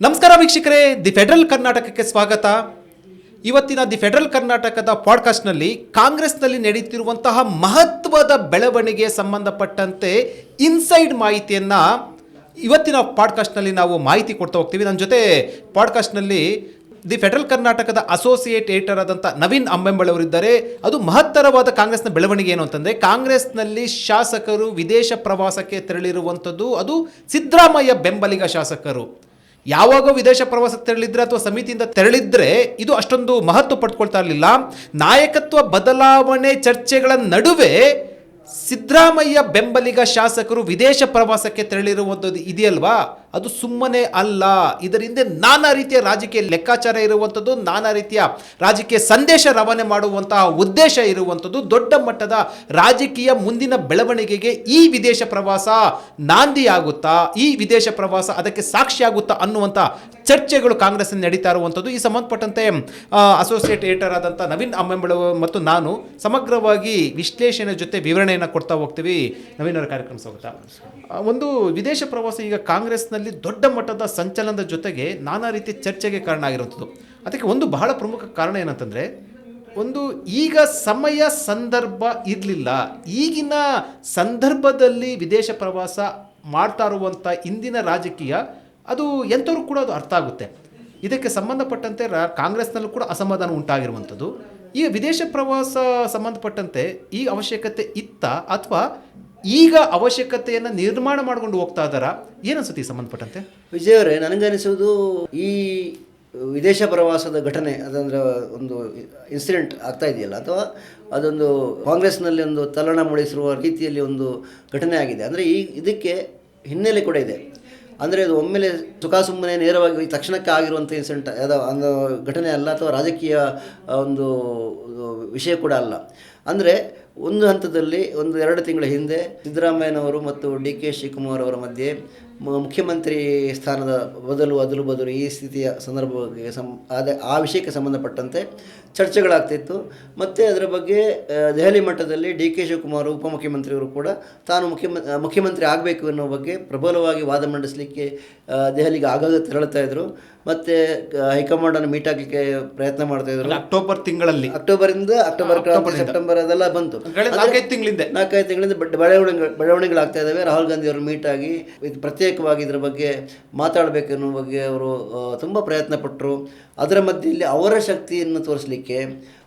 ನಮಸ್ಕಾರ ವೀಕ್ಷಕರೇ, the federal ಕರ್ನಾಟಕಕ್ಕೆ ಸ್ವಾಗತ. ಇವತ್ತಿನ ದಿ ಫೆಡರಲ್ ಕರ್ನಾಟಕದ ಪಾಡ್ಕಾಸ್ಟ್ನಲ್ಲಿ ಕಾಂಗ್ರೆಸ್ನಲ್ಲಿ ನಡೆಯುತ್ತಿರುವಂತಹ ಮಹತ್ವದ ಬೆಳವಣಿಗೆ ಸಂಬಂಧಪಟ್ಟಂತೆ ಇನ್ಸೈಡ್ ಮಾಹಿತಿಯನ್ನು ಇವತ್ತಿನ ಪಾಡ್ಕಾಸ್ಟ್ನಲ್ಲಿ ನಾವು ಮಾಹಿತಿ ಕೊಡ್ತಾ ಹೋಗ್ತೀವಿ. ನನ್ನ ಜೊತೆ ಪಾಡ್ಕಾಸ್ಟ್ನಲ್ಲಿ ದಿ ಫೆಡರಲ್ ಕರ್ನಾಟಕದ ಅಸೋಸಿಯೇಟ್ ಏಟರ್ ಆದಂಥ ನವೀನ್ ಅಂಬೆಂಬಳವರಿದ್ದಾರೆ ಅದು ಮಹತ್ತರವಾದ ಕಾಂಗ್ರೆಸ್ನ ಬೆಳವಣಿಗೆ ಏನು ಅಂತಂದರೆ, ಕಾಂಗ್ರೆಸ್ನಲ್ಲಿ ಶಾಸಕರು ವಿದೇಶ ಪ್ರವಾಸಕ್ಕೆ ತೆರಳಿರುವಂಥದ್ದು, ಅದು ಸಿದ್ದರಾಮಯ್ಯ ಬೆಂಬಲಿಗ ಶಾಸಕರು. ಯಾವಾಗ ವಿದೇಶ ಪ್ರವಾಸಕ್ಕೆ ತೆರಳಿದ್ರೆ ಅಥವಾ ಸಮಿತಿಯಿಂದ ತೆರಳಿದ್ರೆ ಇದು ಅಷ್ಟೊಂದು ಮಹತ್ವ ಪಡ್ಕೊಳ್ತಾ ಇರಲಿಲ್ಲ. ನಾಯಕತ್ವ ಬದಲಾವಣೆ ಚರ್ಚೆಗಳ ನಡುವೆ ಸಿದ್ದರಾಮಯ್ಯ ಬೆಂಬಲಿಗ ಶಾಸಕರು ವಿದೇಶ ಪ್ರವಾಸಕ್ಕೆ ತೆರಳಿರುವಂಥದ್ದು ಇದೆಯಲ್ವಾ? ಅದು ಸುಮ್ಮನೆ ಅಲ್ಲ. ಇದರಿಂದ ನಾನಾ ರೀತಿಯ ರಾಜಕೀಯ ಲೆಕ್ಕಾಚಾರ ಇರುವಂಥದ್ದು, ನಾನಾ ರೀತಿಯ ರಾಜಕೀಯ ಸಂದೇಶ ರವಾನೆ ಮಾಡುವಂತಹ ಉದ್ದೇಶ ಇರುವಂಥದ್ದು, ದೊಡ್ಡ ಮಟ್ಟದ ರಾಜಕೀಯ ಮುಂದಿನ ಬೆಳವಣಿಗೆಗೆ ಈ ವಿದೇಶ ಪ್ರವಾಸ ನಾಂದಿಯಾಗುತ್ತಾ, ಈ ವಿದೇಶ ಪ್ರವಾಸ ಅದಕ್ಕೆ ಸಾಕ್ಷಿಯಾಗುತ್ತಾ ಅನ್ನುವಂಥ ಚರ್ಚೆಗಳು ಕಾಂಗ್ರೆಸ್ ನಡೀತಾ ಇರುವಂಥದ್ದು. ಈ ಸಂಬಂಧಪಟ್ಟಂತೆ ಅಸೋಸಿಯೇಟ್ ಏಟರ್ ಆದಂಥ ನವೀನ್ ಅಂಬೆಂಬಳ ಮತ್ತು ನಾನು ಸಮಗ್ರವಾಗಿ ವಿಶ್ಲೇಷಣೆ ಜೊತೆ ವಿವರಣೆಯನ್ನು ಕೊಡ್ತಾ ಹೋಗ್ತೀವಿ. ನವೀನ್ ಅವರ ಕಾರ್ಯಕ್ರಮ ಸ್ವಾಗತ. ಒಂದು ವಿದೇಶ ಪ್ರವಾಸ ಈಗ ಕಾಂಗ್ರೆಸ್ನಲ್ಲಿ ದೊಡ್ಡ ಮಟ್ಟದ ಸಂಚಲನದ ಜೊತೆಗೆ ನಾನಾ ರೀತಿಯ ಚರ್ಚೆಗೆ ಕಾರಣ ಆಗಿರುವಂಥದ್ದು ಅದಕ್ಕೆ ಒಂದು ಬಹಳ ಪ್ರಮುಖ ಕಾರಣ ಏನಂತಂದರೆ, ಒಂದು ಈಗ ಸಮಯ ಸಂದರ್ಭ ಇರಲಿಲ್ಲ. ಈಗಿನ ಸಂದರ್ಭದಲ್ಲಿ ವಿದೇಶ ಪ್ರವಾಸ ಮಾಡ್ತಾ ಇರುವಂಥ ಇಂದಿನ ರಾಜಕೀಯ, ಅದು ಎಂಥವ್ರು ಕೂಡ ಅದು ಅರ್ಥ ಆಗುತ್ತೆ. ಇದಕ್ಕೆ ಸಂಬಂಧಪಟ್ಟಂತೆ ರಾ, ಕಾಂಗ್ರೆಸ್ನಲ್ಲೂ ಕೂಡ ಅಸಮಾಧಾನ ಉಂಟಾಗಿರುವಂಥದ್ದು. ಈ ವಿದೇಶ ಪ್ರವಾಸ ಸಂಬಂಧಪಟ್ಟಂತೆ ಈ ಅವಶ್ಯಕತೆ ಇತ್ತ ಅಥವಾ ಈಗ ಅವಶ್ಯಕತೆಯನ್ನು ನಿರ್ಮಾಣ ಮಾಡಿಕೊಂಡು ಹೋಗ್ತಾ ಇದ್ದಾರಾ? ಏನನ್ಸುತ್ತೆ ಸಂಬಂಧಪಟ್ಟಂತೆ? ವಿಜಯ್ ಅವರೇ ನನಗನಿಸೋದು ಈ ವಿದೇಶ ಪ್ರವಾಸದ ಘಟನೆ, ಅದಂದ್ರೆ ಒಂದು ಇನ್ಸಿಡೆಂಟ್ ಆಗ್ತಾ ಇದೆಯಲ್ಲ, ಅಥವಾ ಅದೊಂದು ಕಾಂಗ್ರೆಸ್ನಲ್ಲಿ ಒಂದು ತಲ್ಲಣ ಮೂಡಿಸಿರುವ ರೀತಿಯಲ್ಲಿ ಒಂದು ಘಟನೆ ಆಗಿದೆ. ಅಂದರೆ ಈ ಇದಕ್ಕೆ ಹಿನ್ನೆಲೆ ಕೂಡ ಇದೆ. ಅಂದರೆ ಅದು ಒಮ್ಮೆಲೆ ಸುಖಾಸುಮ್ಮನೆ ನೇರವಾಗಿ ತಕ್ಷಣಕ್ಕೆ ಆಗಿರುವಂಥ ಇನ್ಸಿಡೆಂಟ್ ಅದು ಒಂದು ಘಟನೆ ಅಲ್ಲ, ಅಥವಾ ರಾಜಕೀಯ ಒಂದು ವಿಷಯ ಕೂಡ ಅಲ್ಲ. ಅಂದರೆ ಒಂದು ಹಂತದಲ್ಲಿ ಒಂದು ಎರಡು ತಿಂಗಳ ಹಿಂದೆ ಸಿದ್ದರಾಮಯ್ಯನವರು ಮತ್ತು ಡಿ ಕೆ ಶಿವಕುಮಾರ್ ಅವರ ಮಧ್ಯೆ ಮುಖ್ಯಮಂತ್ರಿ ಸ್ಥಾನದ ಬದಲು ಅದಲು ಬದಲು ಈ ಸ್ಥಿತಿಯ ಸಂದರ್ಭಕ್ಕೆ ಸಂ, ಅದೇ ಆ ವಿಷಯಕ್ಕೆ ಸಂಬಂಧಪಟ್ಟಂತೆ ಚರ್ಚೆಗಳಾಗ್ತಿತ್ತು. ಮತ್ತು ಅದರ ಬಗ್ಗೆ ದೆಹಲಿ ಮಟ್ಟದಲ್ಲಿ ಡಿ ಕೆ ಶಿವಕುಮಾರ್ ಉಪಮುಖ್ಯಮಂತ್ರಿಯವರು ಕೂಡ ತಾನು ಮುಖ್ಯಮ ಮುಖ್ಯಮಂತ್ರಿ ಆಗಬೇಕು ಅನ್ನೋ ಬಗ್ಗೆ ಪ್ರಬಲವಾಗಿ ವಾದ ಮಂಡಿಸಲಿಕ್ಕೆ ದೆಹಲಿಗೆ ಆಗಾಗ ತೆರಳುತ್ತಾ ಇದ್ರು. ಮತ್ತು ಹೈಕಮಾಂಡನ್ನು ಮೀಟ್ ಆಗಲಿಕ್ಕೆ ಪ್ರಯತ್ನ ಮಾಡ್ತಾ ಇದ್ರು. ಅಕ್ಟೋಬರ್ ತಿಂಗಳಲ್ಲಿ. ಅಕ್ಟೋಬರಿಂದ ಅಕ್ಟೋಬರ್ ಕ್ರಾಂತಿ ಸೆಪ್ಟೆಂಬರ್ ಅದೆಲ್ಲ ಬಂತು. ನಾಲ್ಕೈದು ತಿಂಗಳಿಂದ. ನಾಲ್ಕೈದು ತಿಂಗಳಿಂದ ಬೆಳವಣಿಗೆ ಬೆಳವಣಿಗೆಗಳಾಗ್ತಾ ಇದ್ದಾವೆ ರಾಹುಲ್ ಗಾಂಧಿ ಅವರು ಮೀಟ್ ಆಗಿ ಇದು ಪ್ರತ್ಯೇಕವಾಗಿ ಇದ್ರ ಬಗ್ಗೆ ಮಾತಾಡಬೇಕನ್ನೋ ಬಗ್ಗೆ ಅವರು ತುಂಬ ಪ್ರಯತ್ನ ಪಟ್ಟರು ಅದರ ಮಧ್ಯೆಯಲ್ಲಿ ಅವರ ಶಕ್ತಿಯನ್ನು ತೋರಿಸಲಿಕ್ಕೆ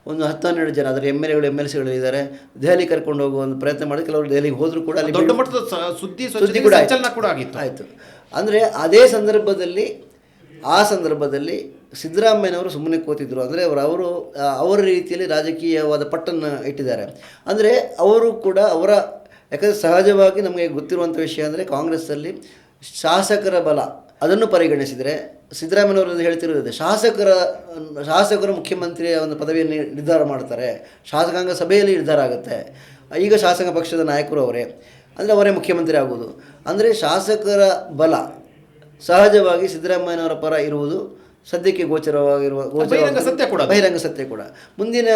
ಒಂದು ಹತ್ತು ಹನ್ನೆರಡು ಜನ ಅದರ ಎಂ ಎಲ್ ಎಗಳು ಎಂ ಎಲ್ ಸಿಗಳು ಇದ್ದಾರೆ. ದೆಹಲಿ ಕರ್ಕೊಂಡು ಹೋಗುವ ಒಂದು ಪ್ರಯತ್ನ ಮಾಡಿ ಕೆಲವರು ದೆಹಲಿಗೆ ಹೋದರೂ ಕೂಡ ಅಲ್ಲಿ ದೊಡ್ಡ ಮಟ್ಟದ ಸುದ್ದಿ ಸುದ್ದಿ ಆಯ್ತು. ಕೂಡ ಆಗಿತ್ತು. ಆಯಿತು. ಅಂದರೆ ಅದೇ ಸಂದರ್ಭದಲ್ಲಿ ಆ ಸಂದರ್ಭದಲ್ಲಿ ಸಿದ್ದರಾಮಯ್ಯನವರು ಸುಮ್ಮನೆ ಕೂತಿದ್ರು. ಅಂದರೆ ಅವರು ಅವರು ಅವರ ರೀತಿಯಲ್ಲಿ ರಾಜಕೀಯವಾದ ಪಟ್ಟನ್ನು ಇಟ್ಟಿದ್ದಾರೆ. ಅಂದರೆ ಅವರು ಕೂಡ ಅವರ ಯಾಕಂದರೆ ಸಹಜವಾಗಿ ನಮಗೆ ಗೊತ್ತಿರುವಂಥ ವಿಷಯ ಅಂದರೆ ಕಾಂಗ್ರೆಸ್ಸಲ್ಲಿ ಶಾಸಕರ ಬಲ ಅದನ್ನು ಪರಿಗಣಿಸಿದರೆ ಸಿದ್ದರಾಮಯ್ಯನವರು ಹೇಳ್ತಿರೋದು, ಶಾಸಕರ ಶಾಸಕರು ಮುಖ್ಯಮಂತ್ರಿಯ ಒಂದು ಪದವಿಯನ್ನು ನಿರ್ಧಾರ ಮಾಡ್ತಾರೆ. ಶಾಸಕಾಂಗ ಸಭೆಯಲ್ಲಿ ನಿರ್ಧಾರ ಆಗುತ್ತೆ. ಈಗ ಶಾಸಕ ಪಕ್ಷದ ನಾಯಕರು ಅವರೇ. ಅಂದರೆ ಅವರೇ ಮುಖ್ಯಮಂತ್ರಿ ಆಗೋದು. ಅಂದರೆ ಶಾಸಕರ ಬಲ ಸಹಜವಾಗಿ ಸಿದ್ದರಾಮಯ್ಯನವರ ಪರ ಇರುವುದು ಸದ್ಯಕ್ಕೆ ಗೋಚರವಾಗಿರುವ ಬಹಿರಂಗ ಸತ್ಯ ಕೂಡ ಬಹಿರಂಗ ಸತ್ಯ ಕೂಡ. ಮುಂದಿನ